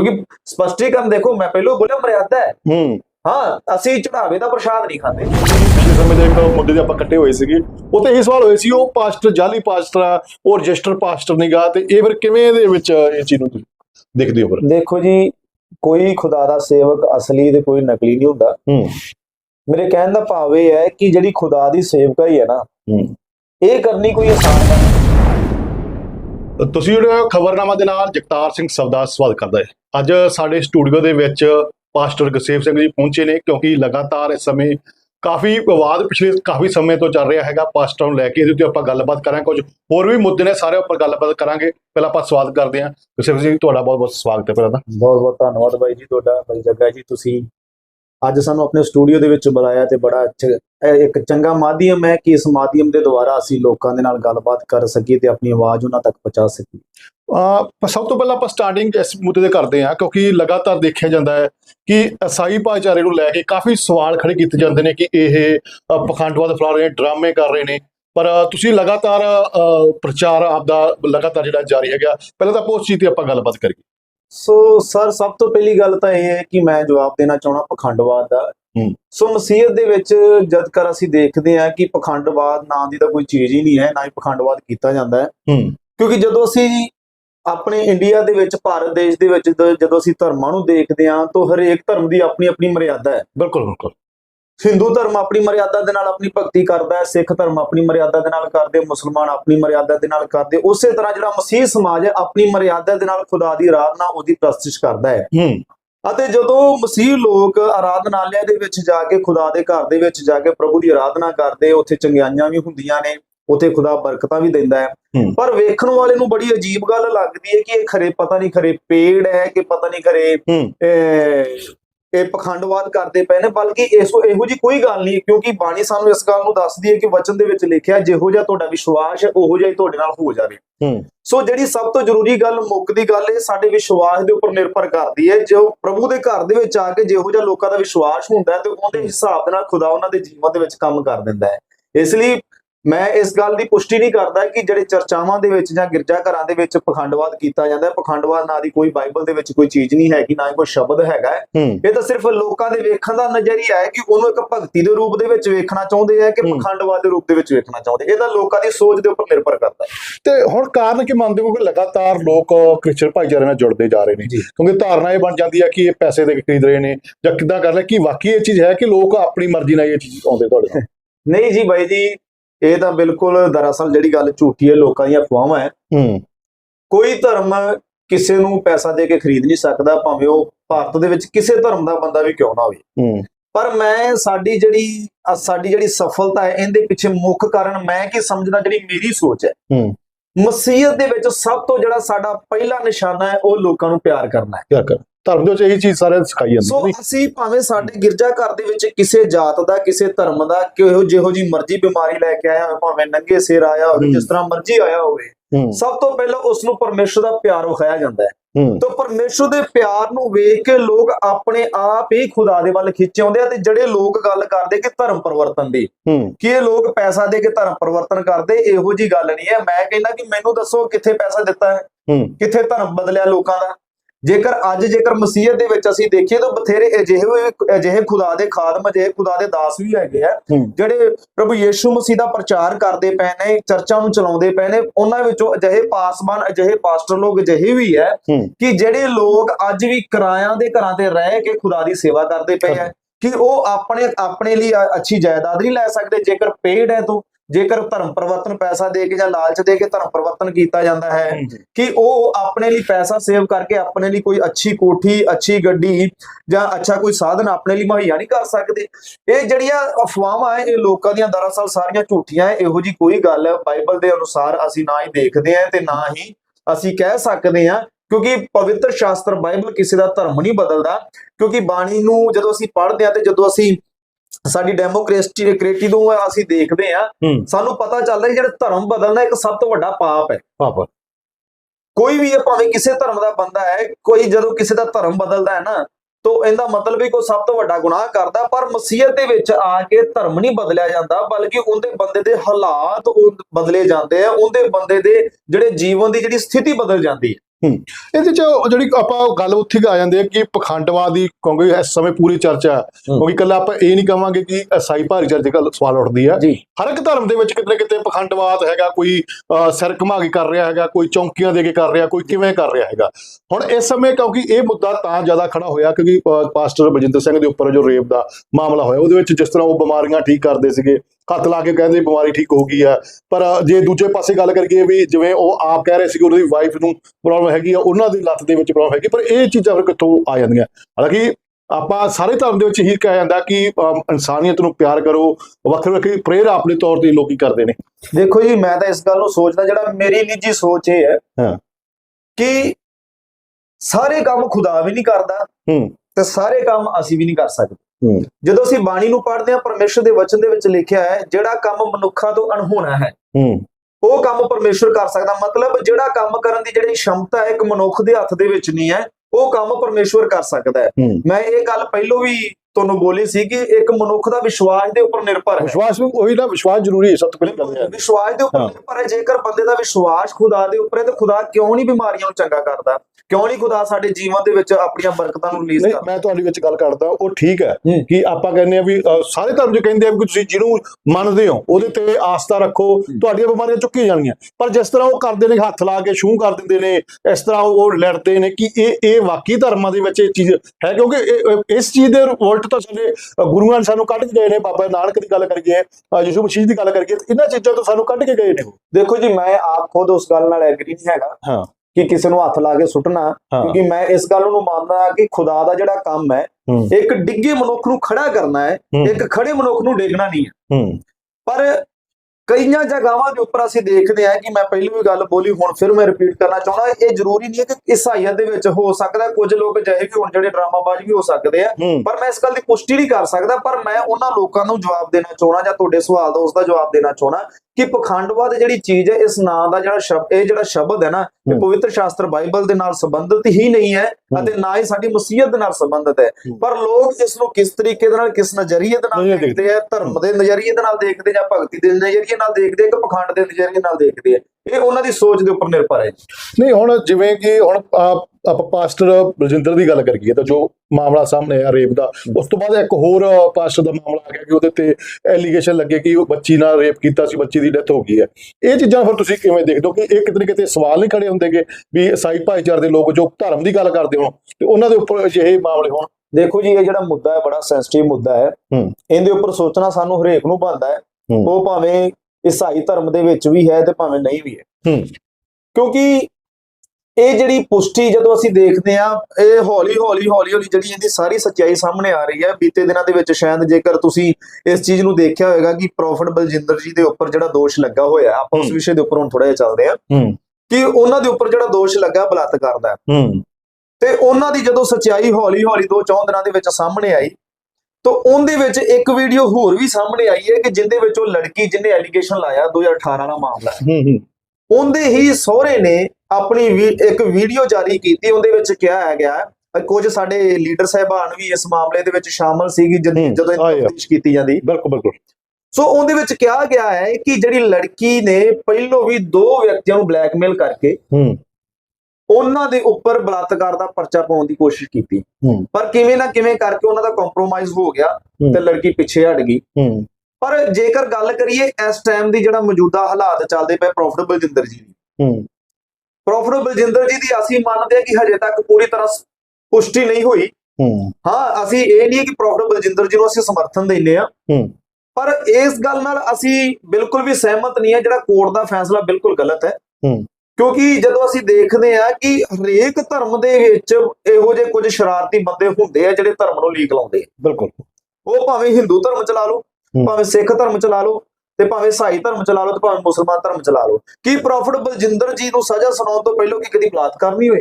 ਕਿਉਂਕਿ ਸਪਸ਼ਟੀਕਰਨ ਦੇਖੋ ਮੈਂ ਪਹਿਲਾਂ ਬੋਲਿਆ ਮਰਿਆਦਾ ਹੈ। ਹੂੰ। ਹਾਂ ਅਸੀਂ ਚੜਾਵੇ ਦਾ ਪ੍ਰਸ਼ਾਦ ਨਹੀਂ ਖਾਂਦੇ। ਪਿਛਲੇ ਸਮੇਂ ਦੇ ਇੱਕ ਮੁੱਦੇ ਦੇ ਆਪਾਂ ਇਕੱਠੇ ਹੋਏ ਸੀਗੇ। ਤੇ ਇਹ ਸਵਾਲ ਹੋਏ ਸੀ ਉਹ ਪਾਸਟਰ ਜਾਲੀ ਪਾਸਟਰ ਆ ਉਹ ਰਜਿਸਟਰ ਪਾਸਟਰ ਨਹੀਂਗਾ ਤੇ ਇਹ ਫਿਰ ਕਿਵੇਂ ਇਹਦੇ ਵਿੱਚ ਇਹ ਚੀਜ਼ ਨੂੰ ਤੁਸੀਂ ਦੇਖਦੇ ਹੋ ਫਿਰ? ਦੇਖੋ ਜੀ ਕੋਈ ਖੁਦਾ ਦਾ ਸੇਵਕ ਅਸਲੀ ਤੇ ਕੋਈ ਨਕਲੀ ਨਹੀਂ ਹੁੰਦਾ। ਹੂੰ। ਮੇਰੇ ਕਹਿਣ ਦਾ ਭਾਵ ਇਹ ਹੈ ਕਿ ਜਿਹੜੀ ਖੁਦਾ ਦੀ ਸੇਵਕਾਈ ਹੈ ਨਾ ਇਹ ਕਰਨੀ ਕੋਈ ਆਸਾਨ ਗੱਲ ਨਹੀਂ। ਤੁਸੀਂ ਜਿਹੜੇ ਖਬਰਨਾਮਾ ਦੇ ਨਾਲ ਜਗਤਾਰ ਸਿੰਘ ਸਵਦਾ ਸਵਾਲ ਕਰਦਾ ਹੈ। ਅੱਜ ਸਾਡੇ ਸਟੂਡੀਓ ਦੇ ਵਿੱਚ ਪਾਸਟਰ ਗਸੇਵ ਸਿੰਘ ਜੀ ਪਹੁੰਚੇ ਨੇ ਕਿਉਂਕਿ ਲਗਾਤਾਰ ਇਸ ਸਮੇਂ ਕਾਫੀ ਵਿਵਾਦ ਪਿਛਲੇ ਕਾਫੀ ਸਮੇਂ ਤੋਂ ਚੱਲ ਰਿਹਾ ਹੈਗਾ। ਪਾਸਟਰ ਨੂੰ ਲੈ ਕੇ ਇਹਦੇ ਉੱਤੇ ਆਪਾਂ ਗੱਲਬਾਤ ਕਰਾਂਗੇ। ਕੁਝ ਹੋਰ ਵੀ ਮੁੱਦੇ ਨੇ, ਸਾਰੇ ਉੱਪਰ ਗੱਲਬਾਤ ਕਰਾਂਗੇ। ਪਹਿਲਾਂ ਆਪਾਂ ਸਵਾਗਤ ਕਰਦੇ ਹਾਂ। ਗੁਰਸੇਵ ਸਿੰਘ ਜੀ, ਤੁਹਾਡਾ ਬਹੁਤ ਬਹੁਤ ਸਵਾਗਤ ਹੈ ਪਹਿਲਾਂ ਤਾਂ ਬਹੁਤ ਬਹੁਤ ਧੰਨਵਾਦ ਬਾਈ ਜੀ, ਤੁਹਾਡਾ, ਬਾਈ ਜੱਗਾ ਜੀ, ਤੁਸੀਂ ਅੱਜ ਸਾਨੂੰ ਆਪਣੇ ਸਟੂਡੀਓ ਦੇ ਵਿੱਚ ਬੁਲਾਇਆ ਤੇ ਬੜਾ ਅੱਛਾ ਇੱਕ ਚੰਗਾ ਮਾਧਿਅਮ ਹੈ ਕਿ ਇਸ ਮਾਧਿਅਮ ਦੇ ਦੁਆਰਾ ਅਸੀਂ ਲੋਕਾਂ ਦੇ ਨਾਲ ਗੱਲਬਾਤ ਕਰ ਸਕੀਏ ਤੇ ਆਪਣੀ ਆਵਾਜ਼ ਉਹਨਾਂ ਤੱਕ ਪਹੁੰਚਾ ਸਕੀਏ। ਅਹ ਸਭ ਤੋਂ ਪਹਿਲਾਂ ਆਪਾਂ ਸਟਾਰਟਿੰਗ ਇਸ ਮੁੱਦੇ ਤੇ ਕਰਦੇ ਹਾਂ, ਕਿਉਂਕਿ ਲਗਾਤਾਰ ਦੇਖਿਆ ਜਾਂਦਾ ਹੈ ਕਿ ਈਸਾਈ ਭਾਈਚਾਰੇ ਨੂੰ ਲੈ ਕੇ ਕਾਫੀ ਸਵਾਲ ਖੜੇ ਕੀਤੇ ਜਾਂਦੇ ਨੇ ਕਿ ਇਹ ਪਖੰਡਵਾਦ ਫੈਲਾ ਰਹੇ ਨੇ, ਡਰਾਮੇ ਕਰ ਰਹੇ ਨੇ। ਪਰ ਤੁਸੀਂ ਲਗਾਤਾਰ ਪ੍ਰਚਾਰ ਆਪਦਾ ਲਗਾਤਾਰ ਜਿਹੜਾ ਜਾਰੀ ਹੈਗਾ, ਪਹਿਲਾਂ ਤਾਂ ਪੋਸਟ ਚੀਜ਼ ਤੇ ਆਪਾਂ ਗੱਲਬਾਤ ਕਰੀਏ। ਸੋ ਸਰ ਸਭ ਤੋਂ ਪਹਿਲੀ ਗੱਲ ਤਾਂ ਇਹ ਹੈ ਕਿ ਮੈਂ ਜਵਾਬ ਦੇਣਾ ਚਾਹਣਾ ਪਖੰਡਵਾਦ ਦਾ। ਸੋ ਮਸੀਹਤ ਦੇ ਵਿੱਚ ਜਦ ਕਰ ਅਸੀਂ ਦੇਖਦੇ ਹਾਂ ਕਿ ਪਖੰਡਵਾਦ ਨਾਂ ਦੀ ਤਾਂ ਕੋਈ ਚੀਜ਼ ਹੀ ਨਹੀਂ ਹੈ ਨਾ ਹੀ ਪਖੰਡਵਾਦ ਕੀਤਾ ਜਾਂਦਾ ਹੈ। ਕਿਉਂਕਿ ਜਦੋਂ ਅਸੀਂ ਆਪਣੇ ਇੰਡੀਆ ਦੇ ਵਿੱਚ ਭਾਰਤ ਦੇਸ਼ ਦੇ ਵਿੱਚ ਜਦੋਂ ਅਸੀਂ ਧਰਮਾਂ ਨੂੰ ਦੇਖਦੇ ਹਾਂ ਤਾਂ ਹਰੇਕ ਧਰਮ ਦੀ ਆਪਣੀ ਆਪਣੀ ਮਰਿਆਦਾ ਹੈ। ਬਿਲਕੁਲ ਬਿਲਕੁਲ। ਹਿੰਦੂ ਧਰਮ ਆਪਣੀ ਮਰਿਆਦਾ ਦੇ ਨਾਲ ਆਪਣੀ ਭਗਤੀ ਕਰਦਾ ਹੈ ਸਿੱਖ ਧਰਮ ਆਪਣੀ ਮਰਿਆਦਾ ਦੇ ਨਾਲ ਕਰਦੇ ਮੁਸਲਮਾਨ ਆਪਣੀ ਮਰਿਆਦਾ ਦੇ ਨਾਲ ਕਰਦੇ ਉਸੇ ਤਰ੍ਹਾਂ ਜਿਹੜਾ ਮਸੀਹ ਸਮਾਜ ਹੈ ਆਪਣੀ ਮਰਿਆਦਾ ਦੇ ਨਾਲ ਖੁਦਾ ਦੀ ਆਰਾਧਨਾ ਉਹਦੀ ਪ੍ਰਸਤਿਸ਼ ਕਰਦਾ ਹੈ। ਹੂੰ। ਅਤੇ ਜਦੋਂ ਮਸੀਹ ਲੋਕ ਆਰਾਧਨਾਲਯ ਦੇ ਵਿੱਚ ਜਾ ਕੇ ਖੁਦਾ ਦੇ ਘਰ ਦੇ ਵਿੱਚ ਜਾ ਕੇ ਪ੍ਰਭੂ ਦੀ ਆਰਾਧਨਾ ਕਰਦੇ ਉੱਥੇ ਚੰਗਿਆਈਆਂ ਵੀ ਹੁੰਦੀਆਂ ਨੇ ਉੱਥੇ ਖੁਦਾ ਬਰਕਤਾਂ ਵੀ ਦਿੰਦਾ ਹੈ। ਪਰ ਵੇਖਣ ਵਾਲੇ ਨੂੰ ਬੜੀ ਅਜੀਬ ਗੱਲ ਲੱਗਦੀ ਹੈ ਕਿ ਇਹ ਖਰੇ ਪਤਾ ਨਹੀਂ ਖਰੇ ਪੇੜ ਹੈ ਕਿ ਪਤਾ ਨਹੀਂ ਖਰੇ ਇਹ ਪਖੰਡਵਾਦ ਕਰਦੇ ਪਏ ਨੇ ਬਲਕਿ ਇਸ ਇਹੋ ਜੀ ਕੋਈ ਗੱਲ ਨਹੀਂ ਕਿਉਂਕਿ ਬਾਣੀ ਸਾਨੂੰ ਇਸ ਗੱਲ ਨੂੰ ਦੱਸਦੀ ਹੈ ਕਿ ਵਚਨ ਦੇ ਵਿੱਚ ਲਿਖਿਆ ਜਿਹੋ ਜਿਹਾ ਤੁਹਾਡਾ ਵਿਸ਼ਵਾਸ ਹੈ ਉਹੋ ਜਿਹਾ ਹੀ ਤੁਹਾਡੇ ਨਾਲ ਹੋ ਜਾਵੇ। ਹੂੰ। ਸੋ ਜਿਹੜੀ ਸਭ ਤੋਂ ਜ਼ਰੂਰੀ ਗੱਲ ਮੁੱਕਦੀ ਗੱਲ ਇਹ ਸਾਡੇ ਵਿਸ਼ਵਾਸ ਦੇ ਉੱਪਰ ਨਿਰਭਰ ਕਰਦੀ ਹੈ। ਜੋ ਪ੍ਰਭੂ ਦੇ ਘਰ ਦੇ ਵਿੱਚ ਆ ਕੇ ਜਿਹੋ ਜਿਹਾ ਲੋਕਾਂ ਦਾ ਵਿਸ਼ਵਾਸ ਹੁੰਦਾ ਹੈ ਤੇ ਉਹਦੇ ਹਿਸਾਬ ਦੇ ਨਾਲ ਖੁਦਾ ਉਹਨਾਂ ਦੇ ਜੀਵਨ ਦੇ ਵਿੱਚ ਕੰਮ ਕਰ ਦਿੰਦਾ ਹੈ। ਇਸ ਲਈ ਮੈਂ ਇਸ ਗੱਲ ਦੀ ਪੁਸ਼ਟੀ ਨਹੀਂ ਕਰਦਾ ਕਿ ਜਿਹੜੇ ਚਰਚਾਵਾਂ ਦੇ ਵਿੱਚ ਜਾਂ ਗਿਰਜਾ ਘਰਾਂ ਦੇ ਵਿੱਚ ਪਖੰਡਵਾਦ ਕੀਤਾ ਜਾਂਦਾ ਹੈ ਪਖੰਡਵਾਦ ਨਾਂ ਦੀ ਕੋਈ ਬਾਈਬਲ ਦੇ ਵਿੱਚ ਕੋਈ ਚੀਜ਼ ਨਹੀਂ ਹੈਗੀ ਨਾ ਹੀ ਕੋਈ ਸ਼ਬਦ ਹੈਗਾ ਇਹ ਤਾਂ ਸਿਰਫ ਲੋਕਾਂ ਦੇ ਵੇਖਣ ਦਾ ਨਜ਼ਰੀਆ ਹੈ ਕਿ ਉਹਨੂੰ ਇੱਕ ਭਗਤੀ ਦੇ ਰੂਪ ਦੇ ਵਿੱਚ ਵੇਖਣਾ ਚਾਹੁੰਦੇ ਆ ਕਿ। ਪਖੰਡਵਾਦ ਦੇ ਰੂਪ ਦੇ ਵਿੱਚ ਵੇਖਣਾ ਚਾਹੁੰਦੇ। ਇਹ ਤਾਂ ਲੋਕਾਂ ਦੀ ਸੋਚ ਦੇ ਉੱਪਰ ਨਿਰਭਰ ਕਰਦਾ ਤੇ ਹੁਣ ਕਾਰਨ ਕੀ ਮੰਨਦੇ ਹੋ? ਕਿ ਲਗਾਤਾਰ ਲੋਕ ਕ੍ਰਿਸਚਨ ਭਾਈਚਾਰੇ ਨਾਲ ਜੁੜਦੇ ਜਾ ਰਹੇ ਨੇ। ਕਿਉਂਕਿ ਧਾਰਨਾ ਇਹ ਬਣ ਜਾਂਦੀ ਹੈ ਕਿ ਇਹ ਪੈਸੇ ਦੇ ਖਰੀਦ ਰਹੇ ਨੇ ਜਾਂ ਕਿੱਦਾਂ ਕਰ ਰਹੇ ਕਿ ਵਾਕਈ ਇਹ ਚੀਜ਼ ਹੈ ਕਿ ਲੋਕ ਆਪਣੀ ਮਰਜ਼ੀ ਨਾਲ ਇਹ ਚੀਜ਼ ਆਉਂਦੇ ਤੁਹਾਡੇ ਨਾਲ ਨਹੀਂ ਜੀ ਬਾਈ ਜੀ ਇਹ ਤਾਂ ਬਿਲਕੁਲ ਦਰਅਸਲ ਜਿਹੜੀ ਗੱਲ ਝੂਠੀ ਹੈ ਲੋਕਾਂ ਦੀਆਂ ਅਫਵਾਹਾਂ ਹੈ। ਹੂੰ। ਕੋਈ ਧਰਮ ਕਿਸੇ ਨੂੰ ਪੈਸਾ ਦੇ ਕੇ ਖਰੀਦ ਨਹੀਂ ਸਕਦਾ ਭਾਵੇਂ ਉਹ ਭਾਰਤ ਦੇ ਵਿੱਚ ਕਿਸੇ ਧਰਮ ਦਾ ਬੰਦਾ ਵੀ ਕਿਉਂ ਨਾ ਹੋਵੇ। ਹੂੰ। ਪਰ ਮੈਂ ਸਾਡੀ ਜਿਹੜੀ ਸਾਡੀ ਜਿਹੜੀ ਸਫਲਤਾ ਹੈ ਇਹਦੇ ਪਿੱਛੇ ਮੁੱਖ ਕਾਰਨ ਮੈਂ ਕੀ ਸਮਝਦਾ ਜਿਹੜੀ ਮੇਰੀ ਸੋਚ ਹੈ। ਹੂੰ। ਮਸੀਹਤ ਦੇ ਵਿੱਚ ਸਭ ਤੋਂ ਜਿਹੜਾ ਸਾਡਾ ਪਹਿਲਾ ਨਿਸ਼ਾਨਾ ਹੈ ਉਹ ਲੋਕਾਂ ਨੂੰ ਪਿਆਰ ਕਰਨਾ ਹੈ। ਕੀ ਕਰ ਧਰਮ ਦੇ ਵਿੱਚ ਇਹੀ ਚੀਜ਼ ਸਾਰੇ ਸਿਖਾਈ ਸੋ ਜਾਂਦੀ ਅਸੀਂ ਭਾਵੇਂ ਸਾਡੇ ਗਿਰਜਾ ਘਰ ਦੇ ਵਿੱਚ ਕਿਸੇ ਜਾਤ ਦਾ ਕਿਸੇ ਧਰਮ ਦਾ ਕਿਹੋ ਜਿਹੋ ਜੀ ਮਰਜ਼ੀ ਬਿਮਾਰੀ ਲੈ ਕੇ ਆਇਆ ਹੋਵੇ ਭਾਵੇਂ ਨੰਗੇ ਸਿਰ ਆਇਆ ਹੋਵੇ ਹੂੰ। ਜਿਸ ਤਰ੍ਹਾਂ ਮਰਜ਼ੀ ਆਇਆ ਹੋਵੇ ਹੂੰ। ਸਭ ਤੋਂ ਪਹਿਲਾਂ ਉਸ ਨੂੰ ਪਰਮੇਸ਼ਰ ਦਾ ਪਿਆਰ ਵਿਖਾਇਆ ਜਾਂਦਾ ਹੈ। ਹੂੰ। ਤਾਂ ਪਰਮੇਸ਼ਰ ਦੇ ਪਿਆਰ ਨੂੰ ਵੇਖ ਕੇ ਲੋਕ ਆਪਣੇ ਆਪ ਹੀ ਖੁਦਾ ਦੇ ਵੱਲ ਖਿੱਚੇ ਆਉਂਦੇ ਆ ਤੇ ਜਿਹੜੇ ਲੋਕ ਗੱਲ ਕਰਦੇ ਕਿ ਧਰਮ ਪਰਿਵਰਤਨ ਦੀ ਹੂੰ। ਕਿ ਇਹ ਲੋਕ ਪੈਸਾ ਦੇ ਕੇ ਧਰਮ ਪਰਿਵਰਤਨ ਕਰਦੇ ਇਹੋ ਜੀ ਗੱਲ ਨਹੀਂ ਹੈ। ਮੈਂ ਕਹਿੰਦਾ ਕਿ ਮੈਨੂੰ ਦੱਸੋ ਕਿੱਥੇ ਪੈਸਾ ਦਿੱਤਾ ਹੈ? ਹੂੰ। ਕਿੱਥੇ ਧਰਮ ਬਦਲਿਆ ਲੋਕਾਂ ਦਾ? ਜੇਕਰ ਅੱਜ ਜੇਕਰ ਮਸੀਹਤ ਦੇ ਵਿੱਚ ਅਸੀਂ ਦੇਖੀਏ ਤਾਂ ਬਥੇਰੇ ਅਜਿਹੇ ਅਜਿਹੇ ਖੁਦਾ ਦੇ ਖਾਦਮ ਅਜਿਹੇ ਖੁਦਾ ਦੇ ਦਾਸ ਵੀ ਹੈਗੇ ਆ ਜਿਹੜੇ ਪ੍ਰਭੂ ਯੀਸ਼ੂ ਮਸੀਹ ਦਾ ਪ੍ਰਚਾਰ ਕਰਦੇ ਪਏ ਨੇ ਚਰਚਾਂ ਨੂੰ ਚਲਾਉਂਦੇ ਪਏ ਨੇ ਉਹਨਾਂ ਵਿੱਚੋਂ ਅਜਿਹੇ ਪਾਸਬਾਨ ਅਜਿਹੇ ਪਾਸਟਰ ਲੋਕ ਅਜਿਹੇ ਵੀ ਹੈ ਕਿ ਜਿਹੜੇ ਲੋਕ ਅੱਜ ਵੀ ਕਿਰਾਇਆਂ ਦੇ ਘਰਾਂ ਤੇ ਰਹਿ ਕੇ ਖੁਦਾ ਦੀ ਸੇਵਾ ਕਰਦੇ ਪਏ ਆ ਕਿ ਉਹ ਆਪਣੇ ਆਪਣੇ ਲਈ ਅੱਛੀ ਜਾਇਦਾਦ ਨਹੀਂ ਲੈ ਸਕਦੇ ਜੇਕਰ ਪੇਡ ਹੈ ਤੋਂ। ਜੇਕਰ ਧਰਮ ਪਰਿਵਰਤਨ ਪੈਸਾ ਦੇ ਕੇ ਜਾਂ ਲਾਲਚ ਦੇ ਕੇ ਧਰਮ ਪਰਿਵਰਤਨ ਕੀਤਾ ਜਾਂਦਾ ਹੈ ਕਿ ਉਹ ਆਪਣੇ ਲਈ ਪੈਸਾ ਸੇਵ ਕਰਕੇ ਆਪਣੇ ਲਈ ਕੋਈ ਅੱਛੀ ਕੋਠੀ ਅੱਛੀ ਗੱਡੀ ਜਾਂ ਅੱਛਾ ਕੋਈ ਸਾਧਨ ਆਪਣੇ ਲਈ ਮੁਹੱਈਆ ਨਹੀਂ ਕਰ ਸਕਦੇ। ਇਹ ਜਿਹੜੀਆਂ ਅਫਵਾਹਾਂ ਹੈ ਇਹ ਲੋਕਾਂ ਦੀਆਂ ਦਰਅਸਲ ਸਾਰੀਆਂ ਝੂਠੀਆਂ ਹੈ। ਇਹੋ ਜੀ ਕੋਈ ਗੱਲ ਬਾਈਬਲ ਦੇ ਅਨੁਸਾਰ ਅਸੀਂ ਨਾ ਹੀ ਦੇਖਦੇ ਹਾਂ ਤੇ ਨਾ ਹੀ ਅਸੀਂ ਕਹਿ ਸਕਦੇ ਹਾਂ ਕਿਉਂਕਿ ਪਵਿੱਤਰ ਸ਼ਾਸਤਰ ਬਾਈਬਲ ਕਿਸੇ ਦਾ ਧਰਮ ਨਹੀਂ ਬਦਲਦਾ ਕਿਉਂਕਿ ਬਾਣੀ ਨੂੰ ਜਦੋਂ ਅਸੀਂ ਪੜ੍ਹਦੇ ਹਾਂ ਤੇ ਜਦੋਂ ਅਸੀਂ ਸਾਡੀ ਡੈਮੋਕ੍ਰੇਸੀ ਕ੍ਰੇਟੀ ਨੂੰ ਅਸੀਂ ਦੇਖਦੇ ਹਾਂ ਹੂੰ। ਸਾਨੂੰ ਪਤਾ ਚੱਲਦਾ ਕਿ ਜਿਹੜਾ ਧਰਮ ਬਦਲਣਾ ਇੱਕ ਸਭ ਤੋਂ ਵੱਡਾ ਪਾਪ ਹੈ। ਪਾਪਾ ਕੋਈ ਵੀ ਇਹ ਭਾਵੇਂ ਕਿਸੇ ਧਰਮ ਦਾ ਬੰਦਾ ਹੈ ਕੋਈ ਜਦੋਂ ਕਿਸੇ ਦਾ ਧਰਮ ਬਦਲਦਾ ਹੈ ਨਾ ਤਾਂ ਇਹਦਾ ਮਤਲਬ ਹੀ ਕੋਈ ਸਭ ਤੋਂ ਵੱਡਾ ਗੁਨਾਹ ਕਰਦਾ ਪਰ ਮਸੀਹਤ ਦੇ ਵਿੱਚ ਆ ਕੇ ਧਰਮ ਨਹੀਂ ਬਦਲਿਆ ਜਾਂਦਾ ਬਲਕਿ ਉਹਦੇ ਬੰਦੇ ਦੇ ਹਾਲਾਤ ਉਹ ਬਦਲੇ ਜਾਂਦੇ ਆ ਉਹਦੇ ਬੰਦੇ ਦੇ ਜਿਹੜੇ ਜੀਵਨ ਦੀ ਜਿਹੜੀ ਸਥਿਤੀ ਬਦਲ ਜਾਂਦੀ ਹੈ। ਇਹਦੇ ਚ ਜਿਹੜੀ ਆਪਾਂ ਗੱਲ ਉੱਥੇ ਆ ਜਾਂਦੇ ਆ ਕਿ ਪਖੰਡਵਾਦ ਦੀ ਕਿਉਂਕਿ ਇਸ ਸਮੇਂ ਪੂਰੀ ਚਰਚਾ ਹੈ। ਕਿਉਂਕਿ ਕੱਲਾ ਆਪਾਂ ਇਹ ਨਹੀਂ ਕਹਾਂਗੇ ਕਿ ਈਸਾਈ ਭਾਰੀ ਚਰਚ ਗੱਲ ਸਵਾਲ ਉੱਠਦੀ ਆ ਜੀ। ਹਰ ਇੱਕ ਧਰਮ ਦੇ ਵਿੱਚ ਕਿਤੇ ਨਾ ਕਿਤੇ ਪਖੰਡਵਾਦ ਹੈਗਾ ਕੋਈ ਸਿਰ ਘੁਮਾ ਕੇ ਕਰ ਰਿਹਾ ਹੈਗਾ ਕੋਈ ਚੌਂਕੀਆਂ ਦੇ ਕੇ ਕਰ ਰਿਹਾ ਕੋਈ ਕਿਵੇਂ ਕਰ ਰਿਹਾ ਹੈਗਾ। ਹੁਣ ਇਸ ਸਮੇਂ ਕਿਉਂਕਿ ਇਹ ਮੁੱਦਾ ਤਾਂ ਜ਼ਿਆਦਾ ਖੜਾ ਹੋਇਆ ਕਿਉਂਕਿ ਪਾਸਟਰ ਬਜਿੰਦਰ ਸਿੰਘ ਦੇ ਉੱਪਰ ਜੋ ਰੇਪ ਦਾ ਮਾਮਲਾ ਹੋਇਆ ਉਹਦੇ ਵਿੱਚ ਜਿਸ ਤਰ੍ਹਾਂ ਉਹ ਬਿਮਾਰੀਆਂ ਠੀਕ ਕਰਦੇ ਸੀਗੇ ਹੱਥ ਲਾ ਕੇ ਕਹਿੰਦੇ ਬਿਮਾਰੀ ਠੀਕ ਹੋ ਗਈ ਆ ਪਰ ਜੇ ਦੂਜੇ ਪਾਸੇ ਗੱਲ ਕਰੀਏ ਵੀ ਜਿਵੇਂ ਉਹ ਆਪ ਕਹਿ ਰਹੇ ਸੀਗੇ ਉਹਨਾਂ ਦੀ ਵਾਈਫ ਨੂੰ ਪ੍ਰੋਬਲਮ ਹੈਗੀ ਆ ਉਹਨਾਂ ਦੀ ਲੱਤ ਦੇ ਵਿੱਚ ਪ੍ਰੋਬਲਮ ਹੈਗੀ ਪਰ ਇਹ ਚੀਜ਼ਾਂ ਫਿਰ ਕਿੱਥੋਂ ਆ ਜਾਂਦੀਆਂ? ਹਾਲਾਂਕਿ ਆਪਾਂ ਸਾਰੇ ਧਰਮ ਦੇ ਵਿੱਚ ਹੀ ਕਿਹਾ ਜਾਂਦਾ ਕਿ ਇਨਸਾਨੀਅਤ ਨੂੰ ਪਿਆਰ ਕਰੋ ਵੱਖਰੇ ਵੱਖਰੇ ਪ੍ਰੇਰ ਆਪਣੇ ਤੌਰ ਤੇ ਲੋਕੀ ਕਰਦੇ ਨੇ। ਦੇਖੋ ਜੀ ਮੈਂ ਤਾਂ ਇਸ ਗੱਲ ਨੂੰ ਸੋਚਦਾ ਜਿਹੜਾ ਮੇਰੀ ਨਿੱਜੀ ਸੋਚ ਇਹ ਹੈ ਹਾਂ। ਕਿ ਸਾਰੇ ਕੰਮ ਖੁਦਾ ਵੀ ਨਹੀਂ ਕਰਦਾ ਹੂੰ। ਤੇ ਸਾਰੇ ਕੰਮ ਅਸੀਂ ਵੀ ਨਹੀਂ ਕਰ ਸਕਦੇ। ਜਦੋਂ ਅਸੀਂ ਬਾਣੀ ਨੂੰ ਪੜ੍ਹਦੇ ਹਾਂ ਪਰਮੇਸ਼ਰ ਦੇ ਵਚਨ ਦੇ ਵਿੱਚ ਲਿਖਿਆ ਹੈ ਜਿਹੜਾ ਕੰਮ ਮਨੁੱਖਾਂ ਤੋਂ ਅਣਹੋਣਾ ਹੈ। ਉਹ ਕੰਮ ਪਰਮੇਸ਼ਰ ਕਰ ਸਕਦਾ। ਮਤਲਬ ਜਿਹੜਾ ਕੰਮ ਕਰਨ ਦੀ ਜਿਹੜੀ ਸ਼ਮਤਾ ਹੈ ਇੱਕ ਮਨੁੱਖ ਦੇ ਹੱਥ ਦੇ ਵਿੱਚ ਨਹੀਂ ਹੈ ਉਹ ਕੰਮ ਪਰਮੇਸ਼ਰ ਕਰ ਸਕਦਾ ਹੂੰ। ਮੈਂ ਇਹ ਗੱਲ ਪਹਿਲੋਂ ਵੀ ਤੁਹਾਨੂੰ ਬੋਲੀ ਸੀ ਕਿ ਇੱਕ ਮਨੁੱਖ ਦਾ ਵਿਸ਼ਵਾਸ ਦੇ ਉੱਪਰ ਨਿਰਭਰ ਹੈ। ਵਿਸ਼ਵਾਸ ਵੀ ਉਹੀ ਨਾ ਵਿਸ਼ਵਾਸ ਜ਼ਰੂਰੀ ਹੈ ਸਭ ਤੋਂ ਪਹਿਲਾਂ ਕਰਦੇ ਆ ਵਿਸ਼ਵਾਸ ਦੇ ਉੱਪਰ ਹਾਂ। ਨਿਰਭਰ ਹੈ। ਜੇਕਰ ਬੰਦੇ ਦਾ ਵਿਸ਼ਵਾਸ ਖੁਦਾ ਦੇ ਉੱਪਰ ਹੈ ਤੇ ਖੁਦਾ ਕਿਉਂ ਨਹੀਂ ਬਿਮਾਰੀਆਂ ਨੂੰ ਚੰਗਾ ਕਰਦਾ? ਕਿਉਂ ਨਹੀਂ ਖੁਦਾ ਸਾਡੇ ਜੀਵਨ ਦੇ ਵਿੱਚ ਆਪਣੀਆਂ ਬਰਕਤਾਂ ਨੂੰ ਰਿਲੀਜ਼ ਕਰਦਾ? ਮੈਂ ਤੁਹਾਡੀ ਵਿੱਚ ਗੱਲ ਕਰਦਾ ਉਹ ਠੀਕ ਹੈ ਹੂੰ। ਕਿ ਆਪਾਂ ਕਹਿੰਦੇ ਆ ਵੀ ਸਾਰੇ ਧਰਮ ਜੋ ਕਹਿੰਦੇ ਆ ਵੀ ਤੁਸੀਂ ਜਿਹਨੂੰ ਮੰਨਦੇ ਹੋ ਉਹਦੇ ਤੇ ਆਸਥਾ ਰੱਖੋ ਤੁਹਾਡੀਆਂ ਬਿਮਾਰੀਆਂ ਚੁੱਕੀਆਂ ਜਾਣਗੀਆਂ। ਪਰ ਜਿਸ ਤਰ੍ਹਾਂ ਉਹ ਕਰਦੇ ਨੇ ਹੱਥ ਲਾ ਕੇ ਛੂਹ ਕਰ ਦਿੰਦੇ ਨੇ ਇਸ ਤਰ੍ਹਾਂ ਉਹ ਲੜਦੇ ਨੇ ਕਿ ਇਹ ਇਹ ਵਾਕਈ ਧਰਮਾਂ ਦੇ ਵਿੱਚ ਇਹ ਚੀਜ਼ ਹੈ ਕਿਉਂਕਿ ਇਸ ਚੀਜ਼ ਦੇ ਉਲਟ ਤਾਂ ਸਾਡੇ ਗੁਰੂਆਂ ਨੇ ਸਾਨੂੰ ਕੱਢ ਕੇ ਗਏ ਨੇ ਬਾਬਾ ਨਾਨਕ ਦੀ ਗੱਲ ਕਰੀਏ ਯਿਸੂ ਮਸੀਹ ਦੀ ਗੱਲ ਕਰੀਏ ਇਹਨਾਂ ਚੀਜ਼ਾਂ ਤੋਂ ਸਾਨੂੰ ਕੱਢ ਕੇ ਗਏ ਨੇ। ਦੇਖੋ ਜੀ ਮੈਂ ਆਪ ਖੁਦ ਉਸ ਗੱਲ ਨਾਲ ਐਗਰੀ ਨਹੀਂ ਹੈਗਾ ਹਾਂ। ਕਿ ਕਿਸੇ ਨੂੰ ਹੱਥ ਲਾ ਕੇ ਸੁੱਟਣਾ ਕਿਉਂਕਿ ਮੈਂ ਇਸ ਗੱਲ ਨੂੰ ਮੰਨਦਾ ਕਿ ਖੁਦਾ ਦਾ ਜਿਹੜਾ ਕੰਮ ਹੈ ਇੱਕ ਡਿੱਗੇ ਮਨੁੱਖ ਨੂੰ ਖੜਾ ਕਰਨਾ ਹੈ। ਇੱਕ ਖੜੇ ਮਨੁੱਖ ਨੂੰ ਡੇਗਣਾ ਨਹੀਂ ਹੂੰ। ਪਰ ਕਈਆਂ ਜਗ੍ਹਾਵਾਂ ਦੇ ਉੱਪਰ ਅਸੀਂ ਦੇਖਦੇ ਹਾਂ ਕਿ ਮੈਂ ਪਹਿਲੀ ਵੀ ਗੱਲ ਬੋਲੀ ਹੁਣ ਫਿਰ ਮੈਂ ਰਿਪੀਟ ਕਰਨਾ ਚਾਹੁੰਦਾ ਇਹ ਜ਼ਰੂਰੀ ਨਹੀਂ ਹੈ ਕਿ ਈਸਾਈਅਤ ਦੇ ਵਿੱਚ ਹੋ ਸਕਦਾ ਕੁਝ ਲੋਕ ਜਿਹੇ ਵੀ ਹੁਣ ਜਿਹੜੇ ਡਰਾਮਾਬਾਜ਼ ਵੀ ਹੋ ਸਕਦੇ ਆ। ਪਰ ਮੈਂ ਇਸ ਗੱਲ ਦੀ ਪੁਸ਼ਟੀ ਨਹੀਂ ਕਰ ਸਕਦਾ ਪਰ ਮੈਂ ਉਹਨਾਂ ਲੋਕਾਂ ਨੂੰ ਜਵਾਬ ਦੇਣਾ ਚਾਹਣਾ ਜਾਂ ਤੁਹਾਡੇ ਸਵਾਲ ਦਾ ਉਸ ਦਾ ਜਵਾਬ ਦੇਣਾ ਚਾਹਣਾ ਕਿ ਪਖੰਡਵਾਦ ਜਿਹੜੀ ਚੀਜ਼ ਹੈ ਇਸ ਨਾਂ ਦਾ ਜਿਹੜਾ ਸ਼ਬਦ ਇਹ ਜਿਹੜਾ ਸ਼ਬਦ ਹੈ ਨਾ ਇਹ। ਪਵਿੱਤਰ ਸ਼ਾਸਤਰ ਬਾਈਬਲ ਦੇ ਨਾਲ ਸੰਬੰਧਿਤ ਹੀ ਨਹੀਂ ਹੈ। ਅਤੇ ਨਾ ਹੀ ਸਾਡੀ ਮਸੀਹਤ ਦੇ ਨਾਲ ਸੰਬੰਧਿਤ ਹੈ। ਪਰ ਲੋਕ ਇਸ ਨੂੰ ਕਿਸ ਤਰੀਕੇ ਦੇ ਨਾਲ ਕਿਸ ਨਜ਼ਰੀਏ ਦੇ ਨਾਲ ਦੇਖਦੇ ਆ ਧਰਮ ਦੇ ਨਜ਼ਰੀਏ ਦੇ ਨਾਲ ਦੇਖਦੇ ਜਾਂ ਭਗਤੀ ਦੇ ਨਜ਼ਰੀਏ ਨਾਲ ਦੇਖਦੇ ਕਿ ਪਖੰਡ ਦੇ ਨਜ਼ਰੀਏ ਨਾਲ ਦੇਖਦੇ ਆ ਇਹ ਉਹਨਾਂ ਦੀ ਸੋਚ ਦੇ ਉੱਪਰ ਨਿਰਭਰ ਹੈ ਨਹੀਂ ਹੁਣ ਜਿਵੇਂ ਕਿ ਹੁਣ ਆਪ- ਪਾਸਟਰ ਬਲਜਿੰਦਰ ਦੀ ਗੱਲ ਕਰੀਏ ਤਾਂ ਜੋ ਮਾਮਲਾ ਸਾਹਮਣੇ ਆਇਆ ਰੇਪ ਦਾ। ਉਸ ਤੋਂ ਬਾਅਦ ਇੱਕ ਹੋਰ ਪਾਸਟਰ ਦਾ ਮਾਮਲਾ ਆ ਗਿਆ ਕਿ ਉਹਦੇ ਤੇ ਐਲੀਗੇਸ਼ਨ ਲੱਗੇ ਕਿ ਉਹ ਬੱਚੀ ਨਾਲ ਰੇਪ ਕੀਤਾ ਸੀ ਬੱਚੀ ਦੀ ਡੈਥ ਹੋ ਗਈ ਹੈ। ਇਹ ਚੀਜ਼ਾਂ ਫਿਰ ਤੁਸੀਂ ਕਿਵੇਂ ਦੇਖਦੇ ਹੋ ਕਿ ਇਹ ਕਿਤੇ ਕਿਤੇ ਸਵਾਲ ਨਹੀਂ ਖੜੇ ਹੁੰਦੇਗੇ ਵੀ ਈਸਾਈ ਭਾਈਚਾਰੇ ਦੇ ਲੋਕ ਜੋ ਧਰਮ ਦੀ ਗੱਲ ਕਰਦੇ ਹੋਣ ਤੇ ਉਹਨਾਂ ਦੇ ਉੱਪਰ ਅਜਿਹੇ ਮਾਮਲੇ ਹੋਣ? ਦੇਖੋ ਜੀ ਇਹ ਜਿਹੜਾ ਮੁੱਦਾ ਹੈ ਬੜਾ ਸੈਂਸਿਟਿਵ ਮੁੱਦਾ ਹੈ। ਹੂੰ। ਇਹਦੇ ਉੱਪਰ ਸੋਚਣਾ ਸਾਨੂੰ ਹਰੇਕ ਨੂੰ ਬਣਦਾ ਹੈ। ਹੂੰ। ਉਹ ਭਾਵੇਂ ਈਸਾਈ ਧਰਮ ਦੇ ਵਿੱਚ ਵੀ ਹੈ ਤੇ ਭਾਵੇਂ ਨਹੀਂ ਵੀ ਹੈ। ਕਿਉਂਕਿ ਇਹ ਜਿਹੜੀ ਪੁਸ਼ਟੀ ਜਦੋਂ ਅਸੀਂ ਦੇਖਦੇ ਆ ਇਹ ਹੌਲੀ ਹੌਲੀ ਹੌਲੀ ਹੌਲੀ ਜਿਹੜੀ ਇਹਦੀ ਸਾਰੀ ਸੱਚਾਈ ਸਾਹਮਣੇ ਆ ਰਹੀ ਹੈ। ਬੀਤੇ ਦਿਨਾਂ ਦੇ ਵਿੱਚ ਸ਼ਾਇਦ ਜੇਕਰ ਤੁਸੀਂ ਇਸ ਚੀਜ਼ ਨੂੰ ਦੇਖਿਆ ਹੋਵੇਗਾ ਕਿ ਪ੍ਰੋਫਿਟ ਬਲਜਿੰਦਰ ਜੀ ਦੇ ਉੱਪਰ ਜਿਹੜਾ ਦੋਸ਼ ਲੱਗਾ ਹੋਇਆ ਆਪਾਂ ਉਸ। ਵਿਸ਼ੇ ਦੇ ਉੱਪਰ ਹੁਣ ਥੋੜਾ ਜਿਹਾ ਚੱਲਦੇ ਆ ਹੂੰ। ਕਿ ਉਹਨਾਂ ਦੇ ਉੱਪਰ ਜਿਹੜਾ ਦੋਸ਼ ਲੱਗਾ ਬਲਾਤਕਾਰ ਦਾ। ਤੇ ਉਹਨਾਂ ਦੀ ਜਦੋਂ ਸਚਾਈ ਹੌਲੀ ਹੌਲੀ ਦੋ ਚੌਂ ਦਿਨਾਂ ਦੇ ਵਿੱਚ ਸਾਹਮਣੇ ਆਈ ਤਾਂ ਉਹਦੇ ਵਿੱਚ ਇੱਕ ਵੀਡੀਓ ਹੋਰ ਵੀ ਸਾਹਮਣੇ ਆਈ ਹੈ ਕਿ ਜਿੰਦੇ ਵਿੱਚ ਉਹ ਲੜਕੀ ਜਿਹਨੇ ਐਲੀਗੇਸ਼ਨ ਲਾਇਆ 2018 ਵਾਲਾ ਮਾਮਲਾ ਹੈ। ਹੂੰ ਉਹਦੇ ਹੀ ਸਹੁਰੇ ਨੇ ਆਪਣੀ ਇੱਕ ਵੀਡੀਓ ਜਾਰੀ ਕੀਤੀ ਉਹਦੇ ਵਿੱਚ ਕਿਹਾ ਹੈ ਗਿਆ ਕੁਝ ਸਾਡੇ ਲੀਡਰ ਸਾਹਿਬਾਨ ਵੀ ਇਸ ਮਾਮਲੇ ਦੇ ਵਿੱਚ ਸ਼ਾਮਲ ਸੀਗੀ ਜਦ-। ਤਫਤੀਸ਼ ਕੀਤੀ ਜਾਂਦੀ। ਬਿਲਕੁਲ ਬਿਲਕੁਲ। ਸੋ ਉਹਦੇ ਵਿੱਚ ਕਿਹਾ ਗਿਆ ਹੈ ਕਿ ਜਿਹੜੀ ਲੜਕੀ ਨੇ ਪਹਿਲੋਂ ਵੀ ਦੋ ਵਿਅਕਤੀਆਂ ਨੂੰ ਬਲੈਕਮੇਲ ਕਰਕੇ ਹੂੰ। ਉਹਨਾਂ ਦੇ ਉੱਪਰ ਬਲਾਤਕਾਰ ਦਾ ਪਰਚਾ ਪਾਉਣ ਦੀ ਕੋਸ਼ਿਸ਼ ਕੀਤੀ। ਪਰ ਕਿਵੇਂ ਨਾ ਕਿਵੇਂ ਕਰਕੇ ਉਹਨਾਂ ਦਾ ਕੰਪਰੋਮਾਈਜ਼ ਹੋ ਗਿਆ। ਤੇ ਲੜਕੀ ਪਿੱਛੇ ਹਟ ਗਈ। ਪਰ ਜੇਕਰ ਗੱਲ ਕਰੀਏ ਇਸ ਟਾਈਮ ਦੀ ਜਿਹੜਾ ਮੌਜੂਦਾ ਹਾਲਾਤ ਚੱਲਦੇ ਪਏ ਪ੍ਰੋਫਿਟ ਬਲਜਿੰਦਰ ਜੀ ਦੀ। ਹੂੰ। ਪ੍ਰੋਫਿਟ ਬਲਜਿੰਦਰ ਜੀ ਦੀ ਅਸੀਂ ਮੰਨਦੇ ਹਾਂ ਕਿ ਹਜੇ ਤੱਕ ਪੂਰੀ ਤਰ੍ਹਾਂ ਪੁਸ਼ਟੀ ਨਹੀਂ ਹੋਈ। ਹੂੰ। ਅਸੀਂ ਇਹ ਨਹੀਂ ਕਿ ਪ੍ਰੋਫਿਟ ਬਲਜਿੰਦਰ ਜੀ ਨੂੰ ਅਸੀਂ ਸਮਰਥਨ ਦਿੰਦੇ ਆ ਪਰ ਇਸ ਗੱਲ ਨਾਲ ਅਸੀਂ ਬਿਲਕੁਲ ਵੀ ਸਹਿਮਤ ਨਹੀਂ ਹੈ ਜਿਹੜਾ ਕੋਰਟ ਦਾ ਫੈਸਲਾ ਬਿਲਕੁਲ ਗਲਤ ਹੂੰ। ਕਿਉਂਕਿ ਜਦੋਂ ਅਸੀਂ ਦੇਖਦੇ ਆ ਕਿ ਹਰੇਕ ਧਰਮ ਦੇ ਵਿੱਚ ਇਹੋ ਜਿਹੇ ਕੁਝ ਸ਼ਰਾਰਤੀ ਬੰਦੇ ਹੁੰਦੇ ਆ ਜਿਹੜੇ ਧਰਮ ਨੂੰ ਲੀਕ ਲਾਉਂਦੇ ਆ ਬਿਲਕੁਲ ਉਹ ਭਾਵੇਂ ਹਿੰਦੂ ਧਰਮ ਚਲਾ ਲਓ। ਭਾਵੇਂ ਸਿੱਖ ਧਰਮ ਚਲਾ ਲਓ ਤੇ ਭਾਵੇਂ ਸਾਈ ਧਰਮ ਚਲਾ ਲਓ ਤੇ ਭਾਵੇਂ ਮੁਸਲਮਾਨ ਧਰਮ ਚਲਾ ਲਓ ਕੀ ਪ੍ਰੋਫਿਟ ਬਲਜਿੰਦਰ ਜੀ ਨੂੰ ਸਜ਼ਾ ਸੁਣਾਉਣ ਤੋਂ ਪਹਿਲਾਂ ਕੀ ਕਦੀ ਬਲਾਤਕਾਰ ਨਹੀਂ ਹੋਏ।